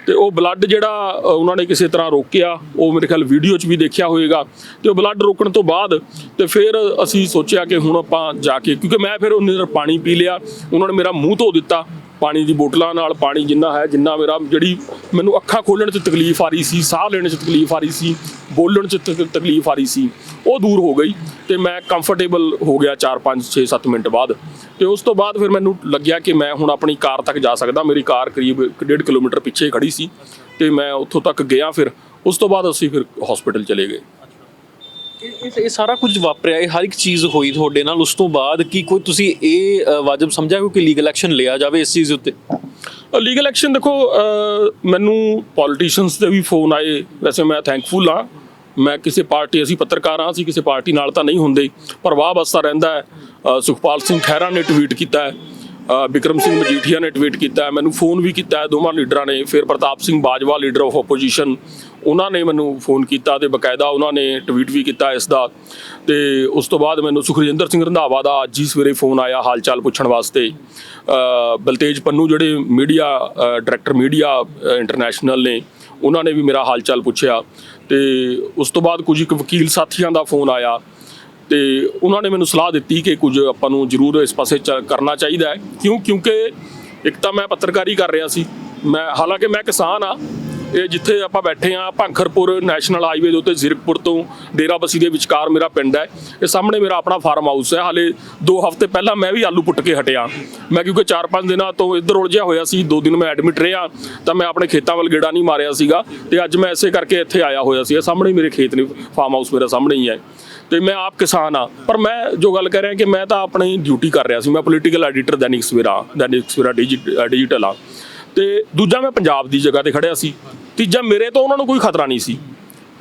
ਤੇ ਉਹ ਬਲੱਡ ਜਿਹੜਾ ਉਹਨਾਂ ਨੇ ਕਿਸੇ ਤਰ੍ਹਾਂ ਰੋਕਿਆ, ਉਹ ਮੇਰੇ ਖਿਆਲ ਵੀਡੀਓ 'ਚ ਵੀ ਦੇਖਿਆ ਹੋਵੇਗਾ ਤੇ ਉਹ ਬਲੱਡ ਰੋਕਣ ਤੋਂ ਬਾਅਦ ਤੇ ਫਿਰ ਅਸੀਂ ਸੋਚਿਆ ਕਿ ਹੁਣ ਆਪਾਂ ਜਾ ਕੇ, ਕਿਉਂਕਿ ਮੈਂ ਫਿਰ ਉਹਨੇ ਪਾਣੀ ਪੀ ਲਿਆ, ਉਹਨਾਂ ਨੇ ਮੇਰਾ ਮੂੰਹ ਧੋ ਦਿੱਤਾ ਪਾਣੀ ਦੀ ਬੋਟਲਾਂ ਨਾਲ ਪਾਣੀ ਜਿੰਨਾ ਹੈ, ਜਿੰਨਾ ਮੇਰਾ ਜਿਹੜੀ ਮੈਨੂੰ ਅੱਖਾਂ ਖੋਲਣ 'ਚ ਤਕਲੀਫ ਆ ਰਹੀ ਸੀ, ਸਾਹ ਲੈਣ 'ਚ ਤਕਲੀਫ ਆ ਰਹੀ ਸੀ, ਬੋਲਣ 'ਚ ਤਕ- ਤਕਲੀਫ ਆ ਰਹੀ ਸੀ, ਉਹ ਦੂਰ ਹੋ ਗਈ ਤੇ ਮੈਂ ਕੰਫਰਟੇਬਲ ਹੋ ਗਿਆ 4 5 6 7 ਮਿੰਟ ਬਾਅਦ ਤੇ ਉਸ ਤੋਂ ਬਾਅਦ ਫਿਰ ਮੈਨੂੰ ਲੱਗਿਆ ਕਿ ਮੈਂ ਹੁਣ ਆਪਣੀ ਕਾਰ ਤੱਕ ਜਾ ਸਕਦਾ। ਮੇਰੀ ਕਾਰ ਕਰੀਬ 1.5 ਕਿਲੋਮੀਟਰ ਪਿੱਛੇ ਖੜੀ ਸੀ ਤੇ ਮੈਂ ਉੱਥੋਂ ਤੱਕ ਗਿਆ ਫਿਰ। ਉਸ ਤੋਂ ਬਾਅਦ ਅਸੀਂ ਫਿਰ ਹਸਪੀਟਲ ਚਲੇ ਗਏ। ਇਹ ਇਹ- ਸਾਰਾ ਕੁਝ ਵਾਪਰਿਆ ਇਹ ਹਰ ਇੱਕ ਚੀਜ਼ ਹੋਈ ਤੁਹਾਡੇ ਨਾਲ ਉਸ ਤੋਂ ਬਾਅਦ ਕੀ ਕੋਈ ਤੁਸੀਂ ਇਹ ਅ, ਵਾਜਬ ਸਮਝਿਆ ਕਿ ਲੀਗਲ ਐਕਸ਼ਨ ਲਿਆ ਜਾਵੇ ਇਸ ਚੀਜ਼ ਉੱਤੇ? ਲੀਗਲ ਐਕਸ਼ਨ ਦੇਖੋ ਅਹ, ਮੈਨੂੰ ਪੋਲੀਟੀਸ਼ੀਅਨਸ ਦੇ ਵੀ ਫੋਨ ਆਏ। ਵੈਸੇ ਮੈਂ ਥੈਂਕਫੁਲ ਹਾਂ। ਮੈਂ ਕਿਸੇ ਪਾਰਟੀ ਅਸੀਂ ਪੱਤਰਕਾਰ ਹਾਂ ਅਸੀਂ ਕਿਸੇ ਪਾਰਟੀ ਨਾਲ ਤਾਂ ਨਹੀਂ ਹੁੰਦੇ। ਪਰ ਵਾਹ ਬਸਤਾ ਰਹਿੰਦਾ ਹੈ। ਅ, ਸੁਖਪਾਲ ਸਿੰਘ ਖਹਿਰਾ ਨੇ ਟਵੀਟ ਕੀਤਾ ਹੈ। ਅ, ਬਿਕਰਮ ਸਿੰਘ ਮਜੀਠੀਆ ਨੇ ਟਵੀਟ ਕੀਤਾ ਹੈ। ਮੈਨੂੰ ਫੋਨ ਵੀ ਕੀਤਾ ਹੈ। ਦੋਵਾਂ ਲੀਡਰਾਂ ਨੇ। ਫਿਰ Partap Singh Bajwa leader of opposition ਉਹਨਾਂ ਨੇ ਮੈਨੂੰ ਫੋਨ ਕੀਤਾ ਤੇ ਬਕਾਇਦਾ ਉਹਨਾਂ ਨੇ ਟਵੀਟ ਵੀ ਕੀਤਾ ਇਸ ਦਾ। ਤੇ ਉਸ ਤੋਂ ਬਾਅਦ ਮੈਨੂੰ ਸੁਖਰਜਿੰਦਰ ਸਿੰਘ ਰੰਧਾਵਾ ਦਾ ਅੱਜ ਹੀ ਸਵੇਰੇ ਫੋਨ ਆਇਆ ਹਾਲ ਚਾਲ ਪੁੱਛਣ ਵਾਸਤੇ। ਬਲਤੇਜ ਪੰਨੂ ਜਿਹੜੇ ਮੀਡੀਆ ਡਾਇਰੈਕਟਰ ਮੀਡੀਆ ਇੰਟਰਨੈਸ਼ਨਲ ਨੇ, ਉਹਨਾਂ ਨੇ ਵੀ ਮੇਰਾ ਹਾਲ ਚਾਲ ਪੁੱਛਿਆ। ਤੇ ਉਸ ਤੋਂ ਬਾਅਦ ਕੁਝ ਇੱਕ ਵਕੀਲ ਸਾਥੀਆਂ ਦਾ ਫੋਨ ਆਇਆ। ਤੇ ਉਹਨਾਂ ਨੇ ਮੈਨੂੰ ਸਲਾਹ ਦਿੱਤੀ ਕਿ ਕੁਝ ਆਪਾਂ ਨੂੰ ਜ਼ਰੂਰ ਇਸ ਪਾਸੇ ਚ- ਕਰਨਾ ਚਾਹੀਦਾ ਹੈ। ਕਿਉਂ? ਕਿਉਂਕਿ ਇੱਕ ਤਾਂ ਮੈਂ ਪੱਤਰਕਾਰੀ ਕਰ ਰਿਹਾ ਸੀ। ਮੈਂ ਹਾਲਾਂਕਿ ਮੈਂ ਕਿਸਾਨ ਆ ਇਹ ਜਿੱਥੇ ਆਪਾਂ ਬੈਠੇ ਆ ਭੰਖਰਪੁਰ ਨੈਸ਼ਨਲ ਹਾਈਵੇ ਦੇ ਉੱਤੇ ਜ਼ਿਰਕਪੁਰ ਤੋਂ ਡੇਰਾਬੱਸੀ ਦੇ ਵਿਚਕਾਰ ਮੇਰਾ ਪਿੰਡ ਹੈ। ਇਹ ਸਾਹਮਣੇ ਮੇਰਾ ਆਪਣਾ ਫਾਰਮ ਹਾਊਸ ਹੈ। ਹਾਲੇ 2 ਹਫ਼ਤੇ ਪਹਿਲਾਂ ਮੈਂ ਵੀ ਆਲੂ ਪੁੱਟ ਕੇ ਹਟਿਆ। ਮੈਂ ਕਿਉਂਕਿ 4-5 ਦਿਨਾਂ ਤੋਂ ਇੱਧਰ ਉਲਝਿਆ ਹੋਇਆ ਸੀ 2 ਦਿਨ ਮੈਂ ਐਡਮਿਟ ਰਿਹਾ, ਤਾਂ ਮੈਂ ਆਪਣੇ ਖੇਤਾਂ ਵੱਲ ਗੇੜਾ ਨਹੀਂ ਮਾਰਿਆ ਸੀਗਾ ਤੇ ਅੱਜ ਮੈਂ ਐਸੇ ਕਰਕੇ ਇੱਥੇ ਆਇਆ ਹੋਇਆ ਸੀ। ਇਹ ਸਾਹਮਣੇ ਮੇਰੇ ਖੇਤ ਨੇ ਫਾਰਮ ਹਾਊਸ ਮੇਰਾ ਸਾਹਮਣੇ ਹੀ ਹੈ। ਤੇ ਮੈਂ ਆਪ ਕਿਸਾਨ ਆ ਪਰ ਮੈਂ ਜੋ ਗੱਲ ਕਰ ਰਿਹਾ ਕਿ ਮੈਂ ਤਾਂ ਆਪਣੀ ਡਿਊਟੀ ਕਰ ਰਿਹਾ ਸੀ। ਮੈਂ political editor Dainik Savera Dainik Savera digital ਆ ਤੇ ਦੂਜਾ ਮੈਂ ਪੰਜਾਬ ਦੀ ਜਗ੍ਹਾ ਤੇ ਖੜਿਆ ਸੀ। ਤੀਜਾ ਮੇਰੇ ਤੋਂ ਉਹਨਾਂ ਨੂੰ ਕੋਈ ਖਤਰਾ ਨਹੀਂ ਸੀ।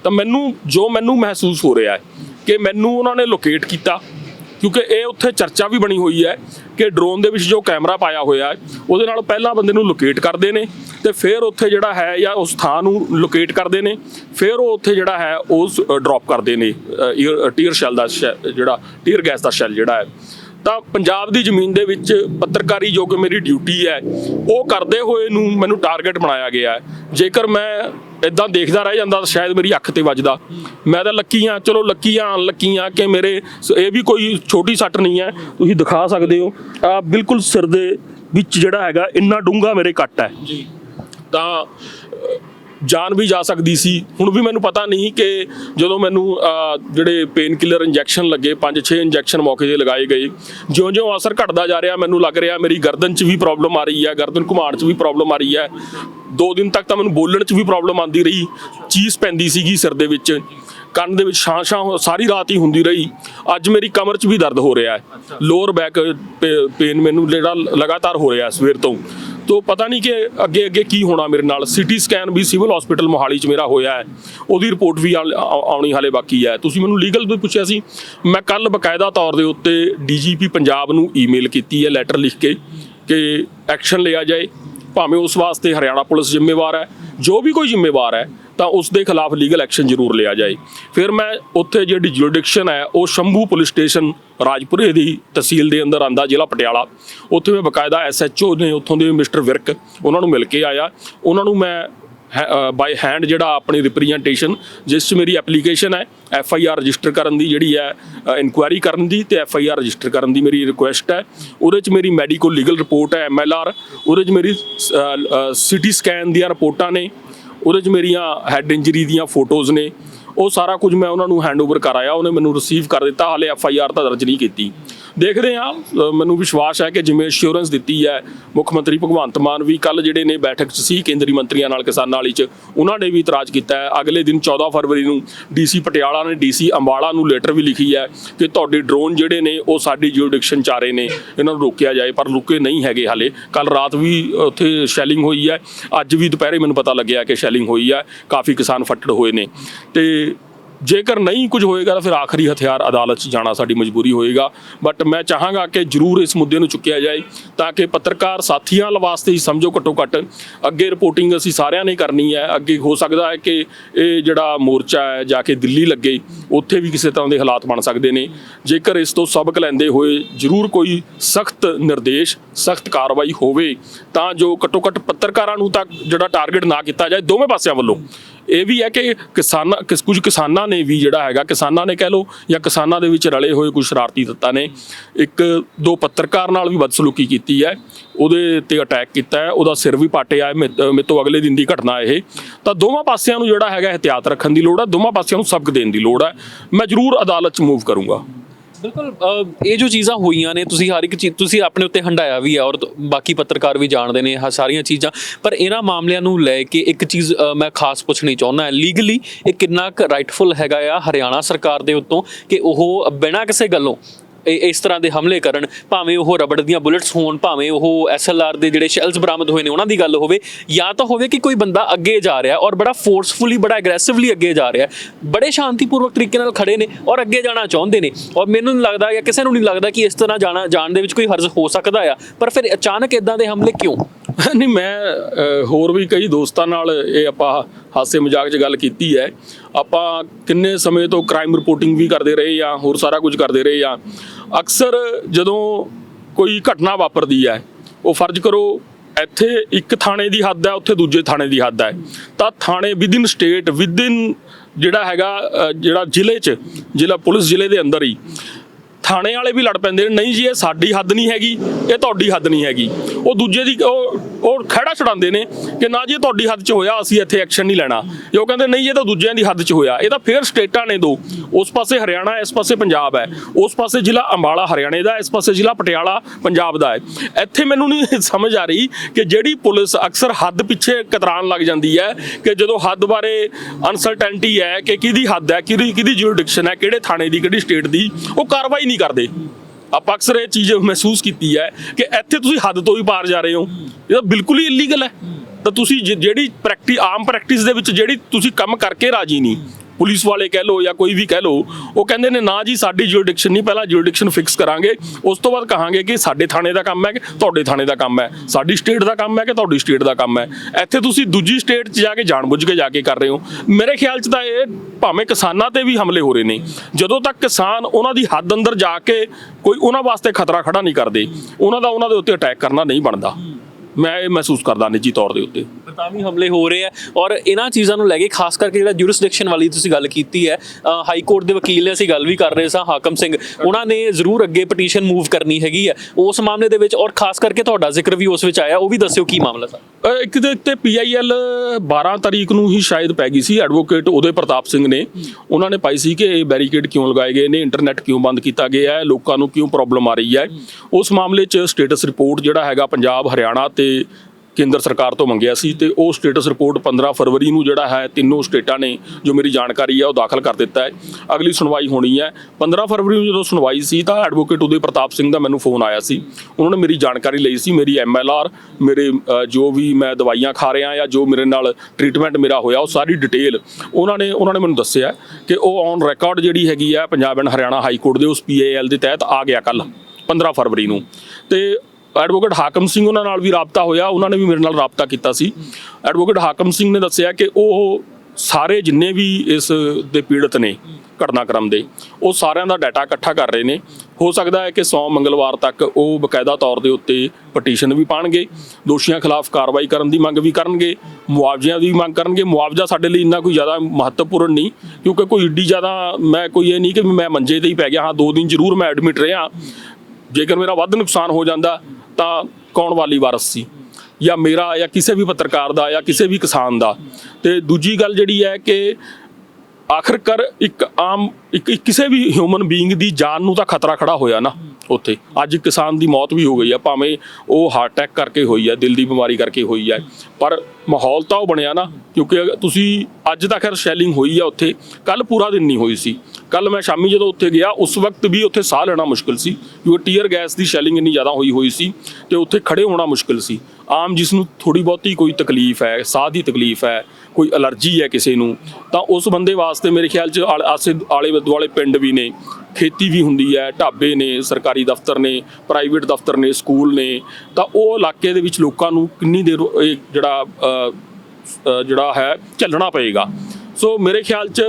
ਤਾਂ ਮੈਨੂੰ ਜੋ ਮੈਨੂੰ ਮਹਿਸੂਸ ਹੋ ਰਿਹਾ ਹੈ ਕਿ ਮੈਨੂੰ ਉਹਨਾਂ ਨੇ ਲੋਕੇਟ ਕੀਤਾ, ਕਿਉਂਕਿ ਇਹ ਉੱਥੇ ਚਰਚਾ ਵੀ ਬਣੀ ਹੋਈ ਹੈ ਕਿ ਡਰੋਨ ਦੇ ਵਿੱਚ ਜੋ ਕੈਮਰਾ ਪਾਇਆ ਹੋਇਆ ਹੈ, ਉਹਦੇ ਨਾਲ ਪਹਿਲਾਂ ਬੰਦੇ ਨੂੰ ਲੋਕੇਟ ਕਰਦੇ ਨੇ ਤੇ ਫਿਰ ਉੱਥੇ ਜਿਹੜਾ ਹੈ ਜਾਂ ਉਸ ਥਾਂ ਨੂੰ ਲੋਕੇਟ ਕਰਦੇ ਨੇ, ਫਿਰ ਉਹ ਉੱਥੇ ਜਿਹੜਾ ਹੈ ਉਸ ਡ੍ਰੌਪ ਕਰਦੇ ਨੇ ਟੀਅਰ ਸ਼ੈਲ ਦਾ ਸ਼ੈ- ਜਿਹੜਾ ਟੀਅਰ ਗੈਸ ਦਾ ਸ਼ੈਲ ਜਿਹੜਾ ਹੈ। ਤਾਂ ਪੰਜਾਬ ਦੀ ਜ਼ਮੀਨ ਦੇ ਵਿੱਚ ਪੱਤਰਕਾਰੀ ਜੋ ਕਿ ਮੇਰੀ ਡਿਊਟੀ ਹੈ ਉਹ ਕਰਦੇ ਹੋਏ ਨੂੰ ਮੈਨੂੰ ਟਾਰਗੇਟ ਬਣਾਇਆ ਗਿਆ ਹੈ। ਜੇਕਰ ਮੈਂ ਇਦਾਂ ਦੇਖਦਾ ਰਹਿ ਜਾਂਦਾ ਤਾਂ ਸ਼ਾਇਦ ਮੇਰੀ ਅੱਖ ਤੇ ਵੱਜਦਾ। ਮੈਂ ਤਾਂ ਲੱਕੀ ਆ ਚਲੋ ਲੱਕੀ ਆ ਅਨਲੱਕੀ ਆ ਕਿ ਮੇਰੇ ਇਹ ਵੀ ਕੋਈ ਛੋਟੀ ਸੱਟ ਨਹੀਂ ਹੈ ਤੁਸੀਂ ਦਿਖਾ ਸਕਦੇ ਹੋ। ਆ ਬਿਲਕੁਲ ਸਿਰ ਦੇ ਵਿੱਚ ਜਿਹੜਾ ਹੈਗਾ ਇੰਨਾ ਡੂੰਘਾ ਮੇਰੇ ਕੱਟ ਹੈ। ਜੀ। ਤਾਂ ਜਾਨ ਵੀ ਜਾ ਸਕਦੀ ਸੀ। ਹੁਣ ਵੀ ਮੈਨੂੰ ਪਤਾ ਨਹੀਂ ਕਿ ਜਦੋਂ ਮੈਨੂੰ ਜਿਹੜੇ ਪੇਨ ਕਿਲਰ ਇੰਜੈਕਸ਼ਨ ਲੱਗੇ 5-6 ਇੰਜੈਕਸ਼ਨ ਮੌਕੇ ਤੇ ਲਗਾਏ ਗਏ, ਜਿਉਂ-ਜਿਉਂ ਅਸਰ ਘਟਦਾ ਜਾ ਰਿਹਾ, ਮੈਨੂੰ ਲੱਗ ਰਿਹਾ ਮੇਰੀ ਗਰਦਨ 'ਚ ਵੀ ਪ੍ਰੋਬਲਮ ਆ ਰਹੀ ਹੈ, ਗਰਦਨ ਘੁਮਾਉਣ 'ਚ ਵੀ ਪ੍ਰੋਬਲਮ ਆ ਰਹੀ ਹੈ। ਦੋ ਦਿਨ ਤੱਕ ਤਾਂ ਮੈਨੂੰ ਬੋਲਣ 'ਚ ਵੀ ਪ੍ਰੋਬਲਮ ਆਉਂਦੀ ਰਹੀ ਚੀਜ਼ ਪੈਂਦੀ ਸੀਗੀ ਸਿਰ ਦੇ ਵਿੱਚ। ਕੰਨ ਦੇ ਵਿੱਚ ਛਾਂ-ਛਾਂ ਸਾਰੀ ਰਾਤ ਹੀ ਹੁੰਦੀ ਰਹੀ। ਅੱਜ ਮੇਰੀ ਕਮਰ 'ਚ ਵੀ ਦਰਦ ਹੋ ਰਿਹਾ ਹੈ। ਲੋਅਰ ਬੈਕ ਪੇਨ ਮੈਨੂੰ ਜਿਹੜਾ ਲਗਾਤਾਰ ਹੋ ਰਿਹਾ ਸਵੇਰ ਤੋਂ। ਤੋ ਪਤਾ ਨਹੀਂ ਕਿ ਅੱਗੇ ਅੱਗੇ ਕੀ ਹੋਣਾ ਮੇਰੇ ਨਾਲ। ਸਿਟੀ ਸਕੈਨ ਵੀ ਸਿਵਲ ਹਸਪੀਟਲ ਮੋਹਾਲੀ 'ਚ ਮੇਰਾ ਹੋਇਆ ਹੈ। ਉਹਦੀ ਰਿਪੋਰਟ ਵੀ ਆਉਣ- ਆਉ- ਆਉਣੀ ਹਾਲੇ ਬਾਕੀ ਹੈ। ਤੁਸੀਂ ਮੈਨੂੰ ਲੀਗਲ ਵੀ ਪੁੱਛਿਆ ਸੀ। ਮੈਂ ਕੱਲ ਬਕਾਇਦਾ ਤੌਰ ਦੇ ਉੱਤੇ ਡੀਜੀਪੀ ਪੰਜਾਬ ਨੂੰ ਈਮੇਲ ਕੀਤੀ ਹੈ ਲੈਟਰ ਲਿਖ ਕੇ ਕਿ ਐਕਸ਼ਨ ਲਿਆ ਜਾਏ। ਭਾਵੇਂ ਉਸ ਵਾਸਤੇ ਹਰਿਆਣਾ ਪੁਲਿਸ ਜ਼ਿੰਮੇਵਾਰ ਹੈ। ਜੋ ਵੀ ਕੋਈ ਜ਼ਿੰਮੇਵਾਰ ਹੈ ਤਾਂ ਉਸ ਦੇ ਖਿਲਾਫ ਲੀਗਲ ਐਕਸ਼ਨ ਜ਼ਰੂਰ ਲਿਆ ਜਾਏ। ਫਿਰ ਮੈਂ ਉੱਥੇ ਜਿਹੜੀ ਜੁਰਿਡਿਕਸ਼ਨ ਹੈ, ਉਹ ਸ਼ੰਭੂ ਪੁਲਿਸ ਸਟੇਸ਼ਨ ਰਾਜਪੁਰੇ ਦੀ ਤਹਿਸੀਲ ਦੇ ਅੰਦਰ ਆਂਦਾ, ਜ਼ਿਲ੍ਹਾ ਪਟਿਆਲਾ। ਉੱਥੇ ਮੈਂ ਬਕਾਇਦਾ ਐਸਐਚਓ ਨੇ ਉੱਥੋਂ ਦੇ ਮਿਸਟਰ ਵਿਰਕ, ਉਹਨਾਂ ਨੂੰ ਮਿਲ ਕੇ ਆਇਆ। ਉਹਨਾਂ ਨੂੰ ਮੈਂ ਬਾਈ ਹੈਂਡ ਜਿਹੜਾ ਆਪਣੀ ਰਿਪਰੈਜ਼ੈਂਟੇਸ਼ਨ ਜਿਸ 'ਚ ਮੇਰੀ ਐਪਲੀਕੇਸ਼ਨ ਹੈ ਐਫ ਆਈ ਆਰ ਰਜਿਸਟਰ ਕਰਨ ਦੀ ਜਿਹੜੀ ਹੈ ਇਨਕੁਆਇਰੀ ਕਰਨ ਦੀ ਤੇ ਐਫ ਆਈ ਆਰ ਰਜਿਸਟਰ ਕਰਨ ਦੀ ਮੇਰੀ ਰਿਕੁਐਸਟ ਹੈ। ਉਹਦੇ 'ਚ ਮੇਰੀ ਮੈਡੀਕਲ ਲੀਗਲ ਰਿਪੋਰਟ ਹੈ ਐਮ ਐਲ ਆਰ ਉਹਦੇ 'ਚ ਮੇਰੀ ਸਿਟੀ ਸਕੈਨ ਦੀਆਂ ਰਿਪੋਰਟਾਂ ਨੇ। ਉਹਦੇ 'ਚ ਮੇਰੀਆਂ ਹੈਡ ਇੰਜਰੀ ਦੀਆਂ ਫੋਟੋਜ਼ ਨੇ। ਉਹ ਸਾਰਾ ਕੁਝ ਮੈਂ ਉਹਨਾਂ ਨੂੰ ਹੈਂਡਓਵਰ ਕਰਾਇਆ, ਉਹਨੇ ਮੈਨੂੰ ਰਿਸੀਵ ਕਰ ਦਿੱਤਾ। ਹਾਲੇ ਐਫ ਆਈ ਆਰ ਤਾਂ ਦਰਜ ਨਹੀਂ ਕੀਤੀ। ਦੇਖਦੇ ਹਾਂ। ਮੈਨੂੰ ਵਿਸ਼ਵਾਸ ਹੈ ਕਿ ਜਿਵੇਂ ਅਸ਼ੋਰੈਂਸ ਦਿੱਤੀ ਹੈ ਮੁੱਖ ਮੰਤਰੀ ਭਗਵੰਤ ਮਾਨ ਵੀ ਕੱਲ ਜਿਹੜੇ ਨੇ ਬੈਠਕ 'ਚ ਸੀ ਕੇਂਦਰੀ ਮੰਤਰੀਆਂ ਨਾਲ ਕਿਸਾਨਾਂ ਵਾਲੀ 'ਚ, ਉਹਨਾਂ ਨੇ ਵੀ ਇਤਰਾਜ਼ ਕੀਤਾ ਹੈ। ਅਗਲੇ ਦਿਨ 14 ਫਰਵਰੀ ਨੂੰ ਡੀਸੀ ਪਟਿਆਲਾ ਨੇ ਡੀਸੀ ਅੰਬਾਲਾ ਨੂੰ ਲੈਟਰ ਵੀ ਲਿਖੀ ਹੈ ਕਿ ਤੁਹਾਡੇ ਡਰੋਨ ਜਿਹੜੇ ਨੇ ਉਹ ਸਾਡੀ ਜੁਰਿਡਿਕਸ਼ਨ ਚ ਆ ਰਹੇ ਨੇ, ਇਹਨਾਂ ਨੂੰ ਰੋਕਿਆ ਜਾਏ, ਪਰ ਰੁਕੇ ਨਹੀਂ ਹੈਗੇ ਹਾਲੇ। ਕੱਲ ਰਾਤ ਵੀ ਉੱਥੇ ਸ਼ੈਲਿੰਗ ਹੋਈ ਹੈ। ਅੱਜ ਵੀ ਦੁਪਹਿਰੇ ਮੈਨੂੰ ਪਤਾ ਲੱਗਿਆ ਕਿ ਸ਼ੈਲਿੰਗ ਹੋਈ ਹੈ। ਕਾਫੀ ਕਿਸਾਨ ਫੱਟੜ ਹੋਏ ਨੇ। ਤੇ ਜੇਕਰ ਨਹੀਂ ਕੁਝ ਹੋਏਗਾ ਤਾਂ ਫਿਰ ਆਖਰੀ ਹਥਿਆਰ ਅਦਾਲਤ 'ਚ ਜਾਣਾ ਸਾਡੀ ਮਜਬੂਰੀ ਹੋਏਗਾ। ਬਟ ਮੈਂ ਚਾਹਾਂਗਾ ਕਿ ਜ਼ਰੂਰ ਇਸ ਮੁੱਦੇ ਨੂੰ ਚੁੱਕਿਆ ਜਾਏ ਤਾਂ ਕਿ ਪੱਤਰਕਾਰ ਸਾਥੀਆਂ ਵਾਸਤੇ ਹੀ ਸਮਝੋ ਘੱਟੋ ਘੱਟ ਅੱਗੇ ਰਿਪੋਰਟਿੰਗ ਅਸੀਂ ਸਾਰਿਆਂ ਨੇ ਕਰਨੀ ਹੈ। ਅੱਗੇ ਹੋ ਸਕਦਾ ਹੈ ਕਿ ਇਹ ਜਿਹੜਾ ਮੋਰਚਾ ਹੈ ਜਾ ਕੇ ਦਿੱਲੀ ਲੱਗੇ, ਉੱਥੇ ਵੀ ਕਿਸੇ ਤਰ੍ਹਾਂ ਦੇ ਹਾਲਾਤ ਬਣ ਸਕਦੇ ਨੇ। ਜੇਕਰ ਇਸ ਤੋਂ ਸਬਕ ਲੈਂਦੇ ਹੋਏ ਜ਼ਰੂਰ ਕੋਈ ਸਖਤ ਨਿਰਦੇਸ਼, ਸਖਤ ਕਾਰਵਾਈ ਹੋਵੇ ਤਾਂ ਜੋ ਘੱਟੋ ਘੱਟ ਪੱਤਰਕਾਰਾਂ ਨੂੰ ਤਾਂ ਜਿਹੜਾ ਟਾਰਗੇਟ ਨਾ ਕੀਤਾ ਜਾਏ ਦੋਵੇਂ ਪਾਸਿਆਂ ਵੱਲੋਂ। ਇਹ ਵੀ ਹੈ ਕਿ ਕਿਸਾਨਾਂ, ਕਿਸ, ਕੁਝ ਕਿਸਾਨਾਂ ਨੇ ਵੀ ਜਿਹੜਾ ਹੈਗਾ, ਕਿਸਾਨਾਂ ਨੇ ਕਹਿ ਲਓ ਜਾਂ ਕਿਸਾਨਾਂ ਦੇ ਵਿੱਚ ਰਲੇ ਹੋਏ ਕੁਝ ਸ਼ਰਾਰਤੀ ਤੱਤਾਂ ਨੇ, ਇੱਕ ਦੋ ਪੱਤਰਕਾਰ ਨਾਲ ਵੀ ਬਦਸਲੂਕੀ ਕੀਤੀ ਹੈ, ਉਹਦੇ ਤੇ ਅਟੈਕ ਕੀਤਾ ਹੈ, ਉਹਦਾ ਸਿਰ ਵੀ ਪਾਟਿਆ ਹੈ ਮੇ ਤੋਂ ਅਗਲੇ ਦਿਨ ਦੀ ਘਟਨਾ ਇਹ। ਤਾਂ ਦੋਵਾਂ ਪਾਸਿਆਂ ਨੂੰ ਜਿਹੜਾ ਹੈਗਾ ਇhtiyat ਰੱਖਣ ਦੀ ਲੋੜ ਹੈ, ਦੋਵਾਂ ਪਾਸਿਆਂ ਨੂੰ ਸਬਕ ਦੇਣ ਦੀ ਲੋੜ ਹੈ। ਮੈਂ ਜ਼ਰੂਰ ਅਦਾਲਤ 'ਚ ਮੂਵ ਕਰੂੰਗਾ। ਬਿਲਕੁਲ ਅ, ਇਹ ਜੋ ਚੀਜ਼ਾਂ ਹੋਈਆਂ ਨੇ ਤੁਸੀਂ ਹਰ ਇੱਕ ਚੀਜ਼ ਤੁਸੀਂ ਆਪਣੇ ਉੱਤੇ ਹੰਡਾਇਆ ਵੀ ਹੈ ਔਰ ਦ- ਬਾਕੀ ਪੱਤਰਕਾਰ ਵੀ ਜਾਣਦੇ ਨੇ ਆਹ ਸਾਰੀਆਂ ਚੀਜ਼ਾਂ। ਪਰ ਇਹਨਾਂ ਮਾਮਲਿਆਂ ਨੂੰ ਲੈ ਕੇ ਇੱਕ ਚੀਜ਼ ਅ, ਮੈਂ ਖਾਸ ਪੁੱਛਣੀ ਚਾਹੁੰਦਾ ਲੀਗਲੀ ਇਹ ਕਿੰਨਾ ਕੁ ਰਾਈਟਫੁਲ ਹੈਗਾ ਆ ਹਰਿਆਣਾ ਸਰਕਾਰ ਦੇ ਉੱਤੋਂ ਕਿ ਉਹ ਬਿਨਾਂ ਕਿਸੇ ਗੱਲੋਂ ਇਹ- ਇਸ ਤਰ੍ਹਾਂ ਦੇ ਹਮਲੇ ਕਰਨ ਭਾਵੇਂ ਉਹ ਰਬੜ ਦੀਆਂ ਬੁਲੇਟਸ ਹੋਣ ਭਾਵੇਂ ਉਹ ਐਸਐਲਆਰ ਦੇ ਜਿਹੜੇ ਸ਼ੈਲਸ ਬਰਾਮਦ ਹੋਏ ਨੇ ਉਹਨਾਂ ਦੀ ਗੱਲ ਹੋਵੇ ਜਾਂ ਤਾਂ ਹੋਵੇ ਕਿ ਕੋਈ ਬੰਦਾ ਅੱਗੇ ਜਾ ਰਿਹਾ ਔਰ ਬੜਾ ਫੋਰਸਫੁਲੀ ਬੜਾ ਐਗਰੈਸਿਵਲੀ ਅੱਗੇ ਜਾ ਰਿਹਾ ਬੜੇ ਸ਼ਾਂਤੀਪੂਰਵਕ ਤਰੀਕੇ ਨਾਲ ਖੜੇ ਨੇ ਔਰ ਅੱਗੇ ਜਾਣਾ ਚਾਹੁੰਦੇ ਨੇ। ਔਰ ਮੈਨੂੰ ਨਹੀਂ ਲੱਗਦਾ ਜਾਂ ਕਿਸੇ ਨੂੰ ਨਹੀਂ ਲੱਗਦਾ ਕਿ ਇਸ ਤਰ੍ਹਾਂ ਜਾਣਾ ਜਾਣ ਦੇ ਵਿੱਚ ਕੋਈ ਹਰਜ਼ ਹੋ ਸਕਦਾ ਆ ਪਰ ਫਿਰ ਅਚਾਨਕ ਇਦਾਂ ਦੇ ਹਮਲੇ ਕਿਉਂ? ਨਹੀਂ ਮੈਂ ਅ, ਹੋਰ ਵੀ ਕਈ ਦੋਸਤਾਂ ਨਾਲ ਇਹ ਆਪਾਂ ਹਾਸੇ ਮਜ਼ਾਕ 'ਚ ਗੱਲ ਕੀਤੀ ਹੈ। ਆਪਾਂ ਕਿੰਨੇ ਸਮੇਂ ਤੋਂ ਕ੍ਰਾਈਮ ਰਿਪੋਰਟਿੰਗ ਵੀ ਕਰਦੇ ਰਹੇ ਜਾਂ ਹੋਰ ਸਾਰਾ ਕੁਝ ਕਰਦੇ ਰਹੇ ਆ ਅਕਸਰ ਜਦੋਂ ਕੋਈ ਘਟਨਾ ਵਾਪਰਦੀ ਹੈ, ਉਹ ਫਰਜ਼ ਕਰੋ ਇੱਥੇ ਇੱਕ ਥਾਣੇ ਦੀ ਹੱਦ ਹੈ, ਉੱਥੇ ਦੂਜੇ ਥਾਣੇ ਦੀ ਹੱਦ ਹੈ। ਤਾਂ ਥਾਣੇ ਵਿਦਿਨ ਸਟੇਟ ਵਿਦਿਨ ਜਿਹੜਾ ਹੈਗਾ ਜਿਹੜਾ ਜ਼ਿਲ੍ਹੇ 'ਚ, ਜ਼ਿਲ੍ਹਾ ਪੁਲਿਸ ਜ਼ਿਲ੍ਹੇ ਦੇ ਅੰਦਰ ਹੀ, ਥਾਣੇ ਵਾਲੇ ਵੀ ਲੜ ਪੈਂਦੇ ਨੇ, ਨਹੀਂ ਜੀ, ਇਹ ਸਾਡੀ ਹੱਦ ਨਹੀਂ ਹੈਗੀ, ਇਹ ਤੁਹਾਡੀ ਹੱਦ ਨਹੀਂ ਹੈਗੀ। ਉਹ ਦੂਜੇ ਦੀ, ਉਹ ਉਹ ਖੜਾ ਛਡਾਉਂਦੇ ਨੇ ਕਿ ਨਾ ਜੀ ਇਹ ਤੁਹਾਡੀ ਹੱਦ 'ਚ ਹੋਇਆ, ਅਸੀਂ ਇੱਥੇ ਐਕਸ਼ਨ ਨਹੀਂ ਲੈਣਾ। ਇਹ ਕਹਿੰਦੇ, ਨਹੀਂ ਇਹ ਤਾਂ ਦੂਜਿਆਂ ਦੀ ਹੱਦ 'ਚ ਹੋਇਆ। ਇਹ ਤਾਂ ਫੇਰ ਸਟੇਟਾਂ ਨੇ ਦੋ। ਉਸ ਪਾਸੇ ਹਰਿਆਣਾ, ਇਸ ਪਾਸੇ ਪੰਜਾਬ ਹੈ। ਉਸ ਪਾਸੇ ਜ਼ਿਲ੍ਹਾ ਅੰਬਾਲਾ ਹਰਿਆਣੇ ਦਾ, ਇਸ ਪਾਸੇ ਜ਼ਿਲ੍ਹਾ ਪਟਿਆਲਾ ਪੰਜਾਬ ਦਾ ਹੈ। ਇੱਥੇ ਮੈਨੂੰ ਨਹੀਂ ਸਮਝ ਆ ਰਹੀ ਕਿ ਜਿਹੜੀ ਪੁਲਿਸ ਅਕਸਰ ਹੱਦ ਪਿੱਛੇ ਕਤਰਾਨ ਲੱਗ ਜਾਂਦੀ ਹੈ ਕਿ ਜਦੋਂ ਹੱਦ ਬਾਰੇ ਅਨਸਰਟੈਂਟੀ ਹੈ ਕਿ ਕਿਹਦੀ ਹੱਦ ਹੈ, ਕਿਹਦੀ ਕਿਹਦੀ ਜੁਰਿਡਿਕਸ਼ਨ ਹੈ, ਕਿਹੜੇ ਥਾਣੇ ਦੀ, ਕਿਹੜੀ ਸਟੇਟ ਦੀ, ਉਹ ਕਾਰਵਾਈ ਨਹੀਂ ਕਰਦੇ। ਆਪਾਂ ਅਕਸਰ ਇਹ ਚੀਜ਼ ਮਹਿਸੂਸ ਕੀਤੀ ਹੈ ਕਿ ਇੱਥੇ ਤੁਸੀਂ ਹੱਦ ਤੋਂ ਹੀ ਪਾਰ ਜਾ ਰਹੇ ਹੋ। ਇਹ ਤਾਂ ਬਿਲਕੁਲ ਹੀ ਇਲੀਗਲ ਹੈ। ਤਾਂ ਤੁਸੀਂ ਜਿਹੜੀ ਪ੍ਰੈਕਟਿਸ ਆਮ ਪ੍ਰੈਕਟਿਸ ਦੇ ਵਿੱਚ ਜਿਹੜੀ ਤੁਸੀਂ ਕੰਮ ਕਰਕੇ ਰਾਜੀ ਨਹੀਂ। ਪੁਲਿਸ ਵਾਲੇ ਕਹਿ ਲਓ ਜਾਂ ਕੋਈ ਵੀ ਕਹਿ ਲਓ, ਉਹ ਕਹਿੰਦੇ ਨੇ, ਨਾ ਜੀ, ਸਾਡੀ ਜੁਰਿਡਿਕਸ਼ਨ ਨਹੀਂ, ਪਹਿਲਾਂ ਜੁਰਿਡਿਕਸ਼ਨ ਫਿਕਸ ਕਰਾਂਗੇ। ਉਸ ਤੋਂ ਬਾਅਦ ਕਹਾਂਗੇ ਕਿ ਸਾਡੇ ਥਾਣੇ ਦਾ ਕੰਮ ਹੈ ਕਿ ਤੁਹਾਡੇ ਥਾਣੇ ਦਾ ਕੰਮ ਹੈ। ਸਾਡੀ ਸਟੇਟ ਦਾ ਕੰਮ ਹੈ ਕਿ ਤੁਹਾਡੀ ਸਟੇਟ ਦਾ ਕੰਮ ਹੈ? ਇੱਥੇ ਤੁਸੀਂ ਦੂਜੀ ਸਟੇਟ 'ਚ ਜਾ ਕੇ ਜਾਣਬੁੱਝ ਕੇ ਜਾ ਕੇ ਕਰ ਰਹੇ ਹੋ। ਮੇਰੇ ਖਿਆਲ 'ਚ ਤਾਂ ਇਹ ਭਾਵੇਂ ਕਿਸਾਨਾਂ ਤੇ ਵੀ ਹਮਲੇ ਹੋ ਰਹੇ ਨੇ, ਜਦੋਂ ਤੱਕ ਕਿਸਾਨ ਉਹਨਾਂ ਦੀ ਹੱਦ ਅੰਦਰ ਜਾ ਕੇ ਕੋਈ ਉਹਨਾਂ ਵਾਸਤੇ ਖਤਰਾ ਖੜਾ ਨਹੀਂ ਕਰਦੇ, ਉਹਨਾਂ ਦਾ ਉਹਨਾਂ ਦੇ ਉੱਤੇ ਅਟੈਕ ਕਰਨਾ ਨਹੀਂ ਬਣਦਾ। ਮੈਂ ਇਹ ਮਹਿਸੂਸ ਕਰਦਾ ਨਿੱਜੀ ਤੌਰ ਦੇ ਉੱਤੇ। ਵੀ ਹਮਲੇ ਹੋ ਰਹੇ ਆ ਔਰ ਇਹਨਾਂ ਚੀਜ਼ਾਂ ਨੂੰ ਲੈ ਕੇ ਖਾਸ ਕਰਕੇ ਜਿਹੜਾ ਜੁਰਿਸਡਿਕਸ਼ਨ ਵਾਲੀ ਤੁਸੀਂ ਗੱਲ ਕੀਤੀ ਹੈ ਹਾਈ ਕੋਰਟ ਦੇ ਵਕੀਲ ਨੇ ਅਸੀਂ ਗੱਲ ਵੀ ਕਰ ਰਹੇ ਸਾਂ ਹਾਕਮ ਸਿੰਘ। ਉਹਨਾਂ ਨੇ ਜ਼ਰੂਰ ਅੱਗੇ ਪਟੀਸ਼ਨ ਮੂਵ ਕਰਨੀ ਹੈਗੀ ਹੈ। ਉਸ ਮਾਮਲੇ ਦੇ ਵਿੱਚ ਔਰ ਖਾਸ ਕਰਕੇ ਤੁਹਾਡਾ ਜ਼ਿਕਰ ਵੀ ਉਸ ਵਿੱਚ ਆਇਆ ਉਹ ਵੀ ਦੱਸਿਓ ਕੀ ਮਾਮਲਾ ਸਰ? ਇੱਕ ਦੇ ਉੱਤੇ ਪੀਆਈਐਲ 12 ਤਾਰੀਖ ਨੂੰ ਹੀ ਸ਼ਾਇਦ ਪੈ ਗਈ ਸੀ ਐਡਵੋਕੇਟ ਉਦੇ ਪ੍ਰਤਾਪ ਸਿੰਘ ਨੇ। ਉਹਨਾਂ ਨੇ ਪਾਈ ਸੀ ਕਿ ਇਹ ਬੈਰੀਕੇਡ ਕਿਉਂ ਲਗਾਏ ਗਏ ਨੇ ਇੰਟਰਨੈਟ ਕਿਉਂ ਬੰਦ ਕੀਤਾ ਗਿਆ ਹੈ ਲੋਕਾਂ ਨੂੰ ਕਿਉਂ ਪ੍ਰੋਬਲਮ ਆ ਰਹੀ ਹੈ। ਉਸ ਮਾਮਲੇ 'ਚ ਸਟੇਟਸ ਰਿਪੋਰਟ ਜਿਹੜਾ ਹੈਗਾ ਪੰਜਾਬ ਹਰਿਆਣਾ ਤੇ ਕੇਂਦਰ ਸਰਕਾਰ ਤੋਂ ਮੰਗਿਆ ਸੀ ਤੇ ਉਹ ਸਟੇਟਸ ਰਿਪੋਰਟ 15 ਫਰਵਰੀ ਨੂੰ ਜਿਹੜਾ ਹੈ, ਤਿੰਨੋਂ ਸਟੇਟਾਂ ਨੇ ਜੋ ਮੇਰੀ ਜਾਣਕਾਰੀ ਹੈ ਉਹ ਦਾਖਲ ਕਰ ਦਿੱਤਾ ਹੈ। ਅਗਲੀ ਸੁਣਵਾਈ ਹੋਣੀ ਹੈ। 15 ਫਰਵਰੀ ਨੂੰ ਜਦੋਂ ਸੁਣਵਾਈ ਸੀ ਤਾਂ ਐਡਵੋਕੇਟ ਉਦੇ ਪ੍ਰਤਾਪ ਸਿੰਘ ਦਾ ਮੈਨੂੰ ਫੋਨ ਆਇਆ ਸੀ। ਉਹਨਾਂ ਨੇ ਮੇਰੀ ਜਾਣਕਾਰੀ ਲਈ ਸੀ, ਮੇਰੀ ਐਮਐਲਆਰ ਮੇਰੇ ਜੋ ਵੀ ਮੈਂ ਦਵਾਈਆਂ ਖਾ ਰਿਹਾ ਜਾਂ ਜੋ ਮੇਰੇ ਨਾਲ ਟ੍ਰੀਟਮੈਂਟ ਮੇਰਾ ਹੋਇਆ, ਉਹ ਸਾਰੀ ਡਿਟੇਲ ਉਹਨਾਂ ਨੇ ਉਹਨਾਂ ਨੇ ਮੈਨੂੰ ਦੱਸਿਆ ਕਿ ਉਹ ਔਨ ਰਿਕਾਰਡ ਜਿਹੜੀ ਹੈਗੀ ਹੈ, Punjab and Haryana high court ਦੇ ਉਸ ਪੀਏਐਲ ਦੇ ਤਹਿਤ ਆ ਗਿਆ ਕੱਲ 15 ਫਰਵਰੀ ਨੂੰ। ਤੇ ਐਡਵੋਕੇਟ ਹਾਕਮ ਸਿੰਘ ਉਹਨਾਂ ਨਾਲ ਵੀ ਰਾਬਤਾ ਹੋਇਆ, ਉਹਨਾਂ ਨੇ ਵੀ ਮੇਰੇ ਨਾਲ ਰਾਬਤਾ ਕੀਤਾ ਸੀ। ਐਡਵੋਕੇਟ ਹਾਕਮ ਸਿੰਘ ਨੇ ਦੱਸਿਆ ਕਿ ਉਹ ਸਾਰੇ ਜਿੰਨੇ ਵੀ ਇਸ ਦੇ ਪੀੜਤ ਨੇ ਘਟਨਾਕ੍ਰਮ ਦੇ, ਉਹ ਸਾਰਿਆਂ ਦਾ ਡਾਟਾ ਇਕੱਠਾ ਕਰ ਰਹੇ ਨੇ। ਹੋ ਸਕਦਾ ਹੈ ਕਿ ਸੋਮ ਮੰਗਲਵਾਰ ਤੱਕ ਉਹ ਬਕਾਇਦਾ ਤੌਰ ਦੇ ਉੱਤੇ ਪਟੀਸ਼ਨ ਵੀ ਪਾਣਗੇ, ਦੋਸ਼ੀਆਂ ਖਿਲਾਫ ਕਾਰਵਾਈ ਕਰਨ ਦੀ ਮੰਗ ਵੀ ਕਰਨਗੇ, ਮੁਆਵਜ਼ਿਆਂ ਦੀ ਮੰਗ ਕਰਨਗੇ। ਮੁਆਵਜ਼ਾ ਸਾਡੇ ਲਈ ਇੰਨਾ ਕੋਈ ਜ਼ਿਆਦਾ ਮਹੱਤਵਪੂਰਨ ਨਹੀਂ, ਕਿਉਂਕਿ ਕੋਈ ਏਡੀ ਜ਼ਿਆਦਾ ਮੈਂ ਕੋਈ ਇਹ ਨਹੀਂ ਕਿ ਵੀ ਮੈਂ ਮੰਜੇ ਤੇ ਹੀ ਪੈ ਗਿਆ ਹਾਂ, ਦੋ ਦਿਨ ਜ਼ਰੂਰ ਮੈਂ ਐਡਮਿਟ ਰਿਹਾ। ਜੇਕਰ ਮੇਰਾ ਵੱਧ ਨੁਕਸਾਨ ਹੋ ਜਾਂਦਾ ਤਾਂ ਕੌਣ ਵਾਲੀ ਵਾਰਸ ਸੀ? ਜਾਂ ਮੇਰਾ ਜਾਂ ਕਿਸੇ ਵੀ ਪੱਤਰਕਾਰ ਦਾ ਜਾਂ ਕਿਸੇ ਵੀ ਕਿਸਾਨ ਦਾ? ਤੇ ਦੂਜੀ ਗੱਲ ਜਿਹੜੀ ਹੈ ਕਿ ਆਖਰਕਾਰ ਇੱਕ ਆਮ ਇੱਕ ਕਿਸੇ ਵੀ ਹਿਊਮਨ ਬੀਇੰਗ ਦੀ ਜਾਨ ਨੂੰ ਤਾਂ ਖਤਰਾ ਖੜਾ ਹੋਇਆ ਨਾ। ਉੱਥੇ। ਅੱਜ ਕਿਸਾਨ ਦੀ ਮੌਤ ਵੀ ਹੋ ਗਈ ਆ, ਭਾਵੇਂ ਉਹ ਹਾਰਟ ਅਟੈਕ ਕਰਕੇ ਹੋਈ ਹੈ ਦਿਲ ਦੀ ਬਿਮਾਰੀ ਕਰਕੇ ਹੋਈ ਹੈ ਪਰ ਮਾਹੌਲ ਤਾਂ ਉਹ ਬਣਿਆ ਨਾ, ਕਿਉਂਕਿ ਅਗਰ ਤੁਸੀਂ ਅੱਜ ਤਾਂ ਖੈਰ ਸ਼ੈਲਿੰਗ ਹੋਈ ਆ ਉੱਥੇ ਕੱਲ ਪੂਰਾ ਦਿਨ ਨਹੀਂ ਹੋਈ ਸੀ। ਕੱਲ ਮੈਂ ਸ਼ਾਮੀ ਜਦੋਂ ਉੱਥੇ ਗਿਆ, ਉਸ ਵਕਤ ਵੀ ਉੱਥੇ ਸਾਹ ਲੈਣਾ ਮੁਸ਼ਕਲ ਸੀ, ਕਿਉਂਕਿ ਟੀਅਰ ਗੈਸ ਦੀ ਸ਼ੈਲਿੰਗ ਇੰਨੀ ਜ਼ਿਆਦਾ ਹੋਈ ਹੋਈ ਸੀ, ਤੇ ਉੱਥੇ ਖੜੇ ਹੋਣਾ ਮੁਸ਼ਕਲ ਸੀ। ਆਮ ਜਿਸ ਨੂੰ ਥੋੜੀ ਬਹੁਤੀ ਕੋਈ ਤਕਲੀਫ ਹੈ, ਸਾਹ ਦੀ ਤਕਲੀਫ ਹੈ ਕੋਈ ਅਲਰਜੀ ਹੈ ਕਿਸੇ ਨੂੰ, ਤਾਂ ਉਸ ਬੰਦੇ ਵਾਸਤੇ ਮੇਰੇ ਖਿਆਲ 'ਚ ਆਲੇ- ਆਸੇ ਆਲੇ ਦੁਆਲੇ ਪਿੰਡ ਵੀ ਨੇ, ਖੇਤੀ ਵੀ ਹੁੰਦੀ ਹੈ, ਢਾਬੇ ਨੇ, ਸਰਕਾਰੀ ਦਫ਼ਤਰ ਨੇ ਪ੍ਰਾਈਵੇਟ ਦਫ਼ਤਰ ਨੇ, ਸਕੂਲ ਨੇ, ਤਾਂ ਉਹ ਇਲਾਕੇ ਦੇ ਵਿੱਚ ਲੋਕਾਂ ਨੂੰ ਕਿੰਨੀ ਦੇਰ ਇਹ ਜਿਹੜਾ ਜਿਹੜਾ ਹੈ ਚੱਲਣਾ ਪਏਗਾ। ਸੋ ਮੇਰੇ ਖਿਆਲ 'ਚ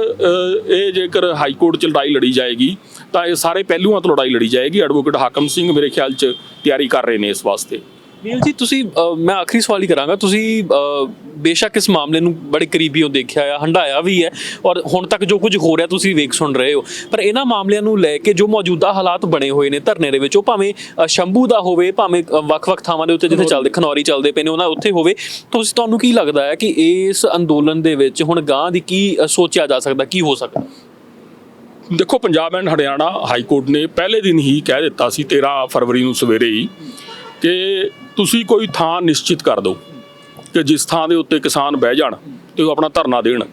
ਇਹ ਜੇਕਰ ਹਾਈ ਕੋਰਟ 'ਚ ਲੜਾਈ ਲੜੀ ਜਾਏਗੀ, ਤਾਂ ਇਹ ਸਾਰੇ ਪਹਿਲੂਆਂ ਤੋਂ ਲੜਾਈ ਲੜੀ ਜਾਏਗੀ। ਐਡਵੋਕੇਟ ਹਾਕਮ ਸਿੰਘ ਮੇਰੇ ਖਿਆਲ 'ਚ ਤਿਆਰੀ ਕਰ ਰਹੇ ਨੇ ਇਸ ਵਾਸਤੇ। ਨੀਲ ਜੀ ਤੁਸੀਂ ਅ, ਮੈਂ ਆਖਰੀ ਸਵਾਲ ਹੀ ਕਰਾਂਗਾ। ਤੁਸੀਂ ਅ, ਬੇਸ਼ੱਕ ਇਸ ਮਾਮਲੇ ਨੂੰ ਬੜੇ ਕਰੀਬੀਓ ਦੇਖਿਆ ਆ ਹੰਡਾਇਆ ਵੀ ਹੈ ਔਰ ਹੁਣ ਤੱਕ ਜੋ ਕੁਝ ਹੋ ਰਿਹਾ ਤੁਸੀਂ ਵੇਖ ਸੁਣ ਰਹੇ ਹੋ। ਪਰ ਇਹਨਾਂ ਮਾਮਲਿਆਂ ਨੂੰ ਲੈ ਕੇ ਜੋ ਮੌਜੂਦਾ ਹਾਲਾਤ ਬਣੇ ਹੋਏ ਨੇ ਧਰਨੇ ਦੇ ਵਿੱਚ ਉਹ ਭਾਵੇਂ ਅ, ਸ਼ੰਭੂ ਦਾ ਹੋਵੇ ਭਾਵੇਂ ਅ, ਵੱਖ-ਵੱਖ ਥਾਵਾਂ ਦੇ ਉੱਤੇ ਜਿੱਥੇ ਚੱਲਦੇ ਖਨੌਰੀ ਚੱਲਦੇ ਪਏ ਨੇ ਉਹਨਾਂ ਉੱਥੇ ਹੋਵੇ ਤੁਸੀਂ ਤੁਹਾਨੂੰ ਕੀ ਲੱਗਦਾ ਹੈ ਕਿ ਇਸ ਅੰਦੋਲਨ ਦੇ ਵਿੱਚ ਹੁਣ ਗਾਂ ਦੀ ਕੀ ਅ, ਸੋਚਿਆ ਜਾ ਸਕਦਾ ਕੀ ਹੋ ਸਕਦਾ? ਦੇਖੋ Punjab and Haryana high court ਨੇ ਪਹਿਲੇ ਦਿਨ ਹੀ ਕਹਿ ਦਿੱਤਾ ਸੀ 13 ਫਰਵਰੀ ਨੂੰ ਸਵੇਰੇ ਹੀ ਕਿ ਤੁਸੀਂ ਕੋਈ ਥਾਂ ਨਿਸ਼ਚਿਤ ਕਰ ਦਿਓ ਕਿ ਜਿਸ ਥਾਂ ਦੇ ਉੱਤੇ ਕਿਸਾਨ ਬਹਿ ਜਾਣ ਤੇ ਉਹ ਆਪਣਾ ਧਰਨਾ ਦੇਣ।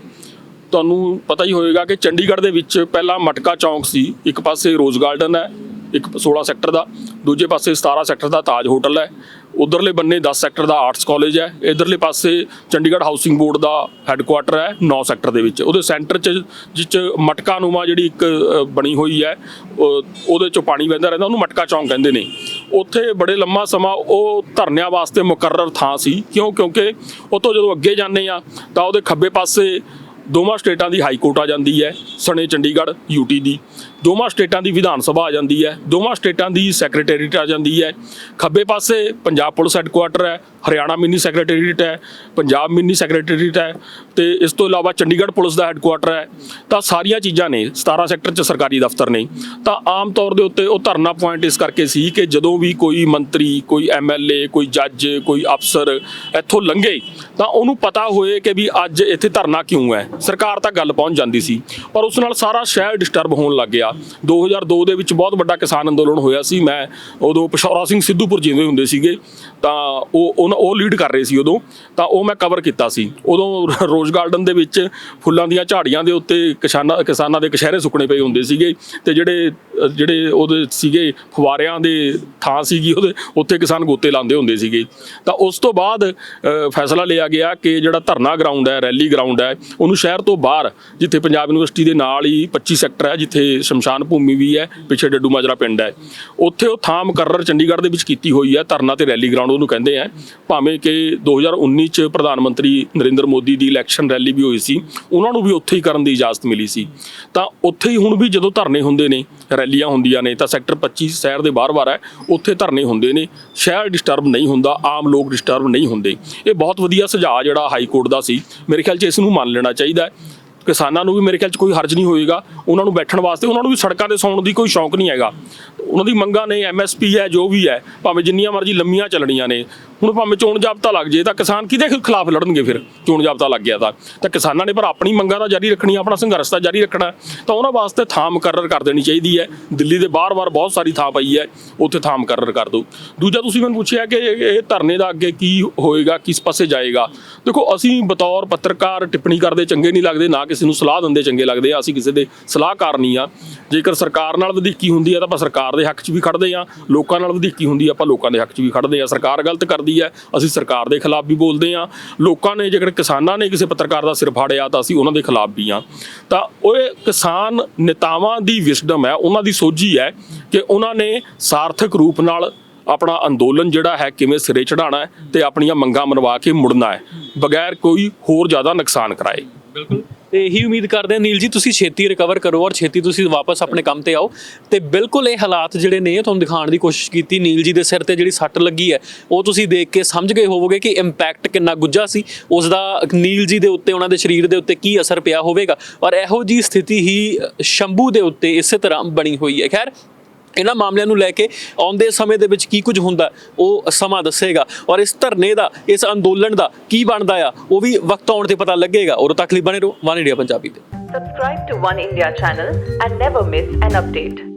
ਤੁਹਾਨੂੰ ਪਤਾ ਹੀ ਹੋਵੇਗਾ ਕਿ ਚੰਡੀਗੜ੍ਹ ਦੇ ਵਿੱਚ ਪਹਿਲਾਂ ਮਟਕਾ ਚੌਂਕ ਸੀ, ਇੱਕ ਪਾਸੇ ਰੋਜ਼ ਗਾਰਡਨ ਹੈ, ਇੱਕ 16 ਸੈਕਟਰ ਦਾ, ਦੂਜੇ ਪਾਸੇ 17 ਸੈਕਟਰ ਦਾ ਤਾਜ ਹੋਟਲ ਹੈ। ਉਧਰਲੇ ਬੰਨੇ 10 ਸੈਕਟਰ ਦਾ ਆਰਟਸ ਕਾਲਜ ਹੈ, ਇਧਰਲੇ ਪਾਸੇ ਚੰਡੀਗੜ੍ਹ ਹਾਊਸਿੰਗ ਬੋਰਡ ਦਾ ਹੈੱਡਕੁਆਟਰ ਹੈ 9 ਸੈਕਟਰ ਦੇ ਵਿੱਚ। ਉਹਦੇ ਸੈਂਟਰ 'ਚ ਜਿਸ 'ਚ ਮਟਕਾ ਨੂਮਾ ਜਿਹੜੀ ਇੱਕ ਬਣੀ ਹੋਈ ਹੈ, ਉਹ- ਉਹਦੇ 'ਚੋਂ ਪਾਣੀ ਵਹਿੰਦਾ ਰਹਿੰਦਾ, ਉਹਨੂੰ ਮਟਕਾ ਚੌਂਕ ਕਹਿੰਦੇ ਨੇ। ਉੱਥੇ ਬੜੇ ਲੰਮਾ ਸਮਾਂ ਉਹ ਧਰਨਿਆਂ ਵਾਸਤੇ ਮੁਕਰਰ ਥਾਂ ਸੀ। ਕਿਉਂ? ਕਿਉਂਕਿ ਉਤੋਂ ਜਦੋਂ ਅੱਗੇ ਜਾਂਦੇ ਆ ਤਾਂ ਉਹਦੇ ਖੱਬੇ ਪਾਸੇ ਦੋਵਾਂ ਸਟੇਟਾਂ ਦੀ ਹਾਈ ਕੋਰਟ ਆ ਜਾਂਦੀ ਹੈ, ਸਣੇ ਚੰਡੀਗੜ੍ਹ ਯੂਟੀ ਦੀ। ਦੋਵਾਂ ਸਟੇਟਾਂ ਦੀ ਵਿਧਾਨ ਸਭਾ ਆ ਜਾਂਦੀ ਹੈ, ਦੋਵਾਂ ਸਟੇਟਾਂ ਦੀ ਸੈਕਟਰੀਏਟ ਆ ਜਾਂਦੀ ਹੈ। ਖੱਬੇ ਪਾਸੇ ਪੰਜਾਬ ਪੁਲਿਸ ਹੈੱਡਕੁਆਟਰ ਹੈ, ਹਰਿਆਣਾ ਮਿੰਨੀ ਸੈਕਟਰੀਏਟ ਹੈ, ਪੰਜਾਬ ਮਿੰਨੀ ਸੈਕਟਰੀਏਟ ਹੈ ਤੇ ਇਸ ਤੋਂ ਇਲਾਵਾ ਚੰਡੀਗੜ੍ਹ ਪੁਲਿਸ ਦਾ ਹੈੱਡਕੁਆਟਰ ਹੈ। ਤਾਂ ਸਾਰੀਆਂ ਚੀਜ਼ਾਂ ਨੇ 17 ਸੈਕਟਰ 'ਚ ਸਰਕਾਰੀ ਦਫ਼ਤਰ ਨੇ। ਤਾਂ ਆਮ ਤੌਰ ਦੇ ਉੱਤੇ ਉਹ ਧਰਨਾ ਪੁਆਇੰਟ ਇਸ ਕਰਕੇ ਸੀ ਕਿ ਜਦੋਂ ਵੀ ਕੋਈ ਮੰਤਰੀ, ਕੋਈ ਐਮਐਲਏ ਕੋਈ ਜੱਜ ਕੋਈ ਅਫਸਰ ਇੱਥੋਂ ਲੰਘੇ, ਤਾਂ ਉਹਨੂੰ ਪਤਾ ਹੋਏ ਕਿ ਵੀ ਅੱਜ ਇੱਥੇ ਧਰਨਾ ਕਿਉਂ ਹੈ। ਸਰਕਾਰ ਤੱਕ ਗੱਲ ਪਹੁੰਚ ਜਾਂਦੀ ਸੀ, ਪਰ ਉਸ ਨਾਲ ਸਾਰਾ ਸ਼ਹਿਰ ਡਿਸਟਰਬ ਹੋਣ ਲੱਗ ਗਿਆ। 2002 ਦੇ ਵਿੱਚ ਬਹੁਤ ਵੱਡਾ ਕਿਸਾਨ ਅੰਦੋਲਨ ਹੋਇਆ ਸੀ। ਮੈਂ ਉਦੋਂ ਪਸ਼ੌਰਾ ਸਿੰਘ ਸਿੱਧੂਪੁਰ ਜਿੰਦੇ ਹੁੰਦੇ ਸੀਗੇ। ਤਾਂ ਉਹ ਉਹਨਾਂ- ਉਹ ਲੀਡ ਕਰ ਰਹੇ ਸੀ ਉਦੋਂ, ਤਾਂ ਉਹ ਮੈਂ ਕਵਰ ਕੀਤਾ ਸੀ। ਉਦੋਂ ਰੋਜ਼ ਗਾਰਡਨ ਦੇ ਵਿੱਚ ਫੁੱਲਾਂ ਦੀਆਂ ਝਾੜੀਆਂ ਦੇ ਉੱਤੇ ਕਿਸਾਨਾਂ ਕਿਸਾਨਾਂ ਦੇ ਕਸ਼ਹਿਰੇ ਸੁੱਕਣੇ ਪਏ ਹੁੰਦੇ ਸੀਗੇ ਤੇ ਜਿਹੜੇ ਜਿਹੜੇ ਉਹਦੇ ਸੀਗੇ ਫੁਵਾਰਿਆਂ ਦੇ ਥਾਂ ਸੀਗੀ ਉਹਦੇ, ਉੱਥੇ ਕਿਸਾਨ ਗੋਤੇ ਲਾਉਂਦੇ ਹੁੰਦੇ ਸੀਗੇ। ਤਾਂ ਉਸ ਤੋਂ ਬਾਅਦ ਫੈਸਲਾ ਲਿਆ ਗਿਆ ਕਿ ਜਿਹੜਾ ਧਰਨਾ ਗਰਾਊਂਡ ਹੈ ਰੈਲੀ ਗਰਾਊਂਡ ਹੈ, ਉਹਨੂੰ ਸ਼ਹਿਰ ਤੋਂ ਬਾਹਰ, ਜਿੱਥੇ ਪੰਜਾਬ ਯੂਨੀਵਰਸਿਟੀ ਦੇ ਨਾਲ ਹੀ 25 ਸੈਕਟਰ ਹੈ, ਜਿੱਥੇ ਸ਼ਮਸ਼ਾਨ ਭੂਮੀ ਵੀ ਹੈ, ਪਿੱਛੇ ਡੱਡੂ ਮਾਜਰਾ ਪਿੰਡ ਹੈ। ਉੱਥੇ ਉਹ ਥਾਂ ਮੁਕਰਰ ਚੰਡੀਗੜ੍ਹ ਦੇ ਵਿੱਚ ਕੀਤੀ ਹੋਈ ਹੈ ਧਰਨਾ ਤੇ ਰੈਲੀ ਗਰਾਊਂਡ ਉਹਨੂੰ ਕਹਿੰਦੇ ਆ, ਭਾਵੇਂ ਕਿ 2019 ਚ ਪ੍ਰਧਾਨ ਮੰਤਰੀ ਨਰਿੰਦਰ ਮੋਦੀ ਦੀ ਇਲੈਕਸ਼ਨ ਰੈਲੀ ਵੀ ਹੋਈ ਸੀ, ਉਹਨਾਂ ਨੂੰ ਵੀ ਉੱਥੇ ਹੀ ਕਰਨ ਦੀ ਇਜਾਜ਼ਤ ਮਿਲੀ ਸੀ। ਤਾਂ ਉੱਥੇ ਹੀ ਹੁਣ ਵੀ ਜਦੋਂ ਧਰਨੇ ਹੁੰਦੇ ਨੇ, ਰੈਲੀਆਂ ਹੁੰਦੀਆਂ ਨੇ, ਤਾਂ ਸੈਕਟਰ 25 ਸ਼ਹਿਰ ਦੇ ਬਾਹਰ-ਬਾਹਰ ਹੈ, ਉੱਥੇ ਧਰਨੇ ਹੁੰਦੇ ਨੇ, ਸ਼ਹਿਰ ਡਿਸਟਰਬ ਨਹੀਂ ਹੁੰਦਾ, ਆਮ ਲੋਕ ਡਿਸਟਰਬ ਨਹੀਂ ਹੁੰਦੇ। ਇਹ ਬਹੁਤ ਵਧੀਆ ਸੁਝਾਅ ਜਿਹੜਾ ਹਾਈ ਕੋਰਟ ਦਾ ਸੀ, ਮੇਰੇ ਖਿਆਲ 'ਚ ਇਸ ਨੂੰ ਮੰਨ ਲੈਣਾ ਚਾਹੀਦਾ ਹੈ। ਕਿਸਾਨਾਂ ਨੂੰ ਵੀ ਮੇਰੇ ਖਿਆਲ 'ਚ ਕੋਈ ਹਰਜ ਨਹੀਂ ਹੋਏਗਾ। ਉਹਨਾਂ ਨੂੰ ਬੈਠਣ ਵਾਸਤੇ ਉਹਨਾਂ ਨੂੰ ਵੀ ਸੜਕਾਂ ਤੇ ਸੌਣ ਦੀ ਕੋਈ ਸ਼ੌਂਕ ਨਹੀਂ ਹੈਗਾ। ਉਹਨਾਂ ਦੀ ਮੰਗਾਂ ਨੇ ਐਮਐਸਪੀ ਹੈ, ਜੋ ਵੀ ਹੈ, ਭਾਵੇਂ ਜਿੰਨੀਆਂ ਮਰਜ਼ੀ ਲੰਮੀਆਂ ਚੱਲਣੀਆਂ ਨੇ। ਹੁਣ ਭਾਵੇਂ ਚੋਣ ਜਾਬਤਾ ਲੱਗ ਜੇ ਤਾਂ ਕਿਸਾਨ ਕਿਹਦੇ ਖਿਲਾਫ ਲੜਨਗੇ ਫਿਰ? ਚੋਣ ਜਾਬਤਾ ਲੱਗ ਗਿਆ ਤਾਂ। ਤਾਂ ਕਿਸਾਨਾਂ ਨੇ ਪਰ ਆਪਣੀ ਮੰਗਾਂ ਦਾ ਜਾਰੀ ਰੱਖਣੀ ਆਪਣਾ ਸੰਘਰਸ਼ ਦਾ ਜਾਰੀ ਰੱਖਣਾ। ਤਾਂ ਉਹਨਾਂ ਵਾਸਤੇ ਥਾਂ ਮੁਕਰਰ ਕਰ ਦੇਣੀ ਚਾਹੀਦੀ ਹੈ। ਦਿੱਲੀ ਦੇ ਬਾਹਰ-ਬਾਹਰ ਬਹੁਤ ਸਾਰੀ ਥਾਂ ਪਈ ਹੈ। ਉੱਥੇ ਥਾਂ ਮੁਕਰਰ ਕਰ ਦਿਓ। ਦੂਜਾ ਤੁਸੀਂ ਮੈਨੂੰ ਪੁੱਛਿਆ ਕਿ ਇਹ ਧਰਨੇ ਦਾ ਅੱਗੇ ਕੀ ਹੋਏਗਾ, ਕਿਸ ਪਾਸੇ ਜਾਏਗਾ? ਦੇਖੋ, ਅਸੀਂ ਬਤੌਰ ਪੱਤਰਕਾਰ, ਟਿੱਪਣੀ ਕਰਦੇ, ਚੰਗੇ ਨਹੀਂ ਲੱਗਦੇ, ਨਾ ਕਿਸੇ ਨੂੰ ਸਲਾਹ ਦਿੰਦੇ ਚੰਗੇ ਲੱਗਦੇ ਆ, ਅਸੀਂ ਕਿਸੇ ਦੇ ਸਲਾਹਕਾਰ ਨਹੀਂ ਆ। ਜੇਕਰ ਸਰਕਾਰ ਨਾਲ ਵਧੀਕੀ ਹੁੰਦੀ ਆ, ਤਾਂ ਆਪਾਂ ਸਰਕਾਰ ਦੇ ਹੱਕ 'ਚ ਵੀ ਖੜਦੇ ਆ। ਲੋਕਾਂ ਨਾਲ ਵਧੀਕੀ ਹੁੰਦੀ ਆ, ਆਪਾਂ ਲੋਕਾਂ ਦੇ ਹੱਕ 'ਚ ਵੀ ਖੜਦੇ ਆ। ਸਰਕਾਰ ਗਲਤ ਕਰਦੀ ਹੈ ਅਸੀਂ ਸਰਕਾਰ ਦੇ ਖਿਲਾਫ ਵੀ ਬੋਲਦੇ ਆ। ਲੋਕਾਂ ਨੇ ਜੇਕਰ ਕਿਸਾਨਾਂ ਨੇ ਕਿਸੇ ਪੱਤਰਕਾਰ ਦਾ ਸਿਰ ਫਾੜਿਆ, ਤਾਂ ਅਸੀਂ ਉਹਨਾਂ ਦੇ ਖਿਲਾਫ ਵੀ ਆ। ਤਾਂ ਉਹ ਕਿਸਾਨ ਨੇਤਾਵਾਂ ਦੀ ਵਿਸਡਮ ਹੈ, ਉਹਨਾਂ ਦੀ ਸੋਝੀ ਹੈ ਕਿ ਉਹਨਾਂ ਨੇ ਸਾਰਥਕ ਰੂਪ ਨਾਲ ਆਪਣਾ ਅੰਦੋਲਨ ਜਿਹੜਾ ਹੈ, ਕਿਵੇਂ ਸਿਰੇ ਚੜਾਉਣਾ ਹੈ ਤੇ ਆਪਣੀਆਂ ਮੰਗਾਂ ਮਨਵਾ ਕੇ ਮੁੜਨਾ ਹੈ, ਬਗੈਰ ਕੋਈ ਹੋਰ ਜ਼ਿਆਦਾ ਨੁਕਸਾਨ ਕਰਾਏ। ਬਿਲਕੁਲ। ਤੇ ਇਹੀ ਉਮੀਦ ਕਰਦੇ ਹਾਂ, ਨੀਲ ਜੀ, ਤੁਸੀਂ ਛੇਤੀ ਰਿਕਵਰ ਕਰੋ ਔਰ ਛੇਤੀ ਤੁਸੀਂ ਵਾਪਸ ਆਪਣੇ ਕੰਮ ਤੇ ਆਓ। ਤੇ ਬਿਲਕੁਲ ਇਹ ਹਾਲਾਤ ਜਿਹੜੇ ਨੇ ਤੁਹਾਨੂੰ ਦਿਖਾਉਣ ਦੀ ਕੋਸ਼ਿਸ਼ ਕੀਤੀ ਨੀਲ ਜੀ ਦੇ ਸਿਰ ਤੇ ਜਿਹੜੀ ਸੱਟ ਲੱਗੀ ਹੈ, ਉਹ ਤੁਸੀਂ ਦੇਖ ਕੇ ਸਮਝ ਗਏ ਹੋਵੋਗੇ ਕਿ ਇੰਪੈਕਟ ਕਿੰਨਾ ਗੁੱਝਾ ਸੀ। ਉਸ ਦਾ ਨੀਲ ਜੀ ਦੇ ਉੱਤੇ, ਉਹਨਾਂ ਦੇ ਸਰੀਰ ਦੇ ਉੱਤੇ ਕੀ ਅਸਰ ਪਿਆ ਹੋਵੇਗਾ। ਔਰ ਇਹੋ ਜੀ ਸਥਿਤੀ ਹੀ ਸ਼ੰਭੂ ਦੇ ਉੱਤੇ ਇਸੇ ਤਰ੍ਹਾਂ ਬਣੀ ਹੋਈ ਹੈ। ਖੈਰ ਇਹਨਾਂ ਮਾਮਲਿਆਂ ਨੂੰ ਲੈ ਕੇ ਆਉਂਦੇ ਸਮੇਂ ਦੇ ਵਿੱਚ ਕੀ ਕੁਝ ਹੁੰਦਾ, ਉਹ ਸਮਾਂ ਦੱਸੇਗਾ। ਔਰ ਇਸ ਧਰਨੇ ਦਾ, ਇਸ ਅੰਦੋਲਨ ਦਾ ਕੀ ਬਣਦਾ ਆ, ਉਹ ਵੀ ਵਕਤ ਆਉਣ ਤੇ ਪਤਾ ਲੱਗੇਗਾ। ਔਰ ਤੱਕ ਲਈ ਬਣੇ ਰਹੋ, ਵਨ ਇੰਡੀਆ ਪੰਜਾਬੀ ਤੇ। Subscribe to One India channel and never miss an update.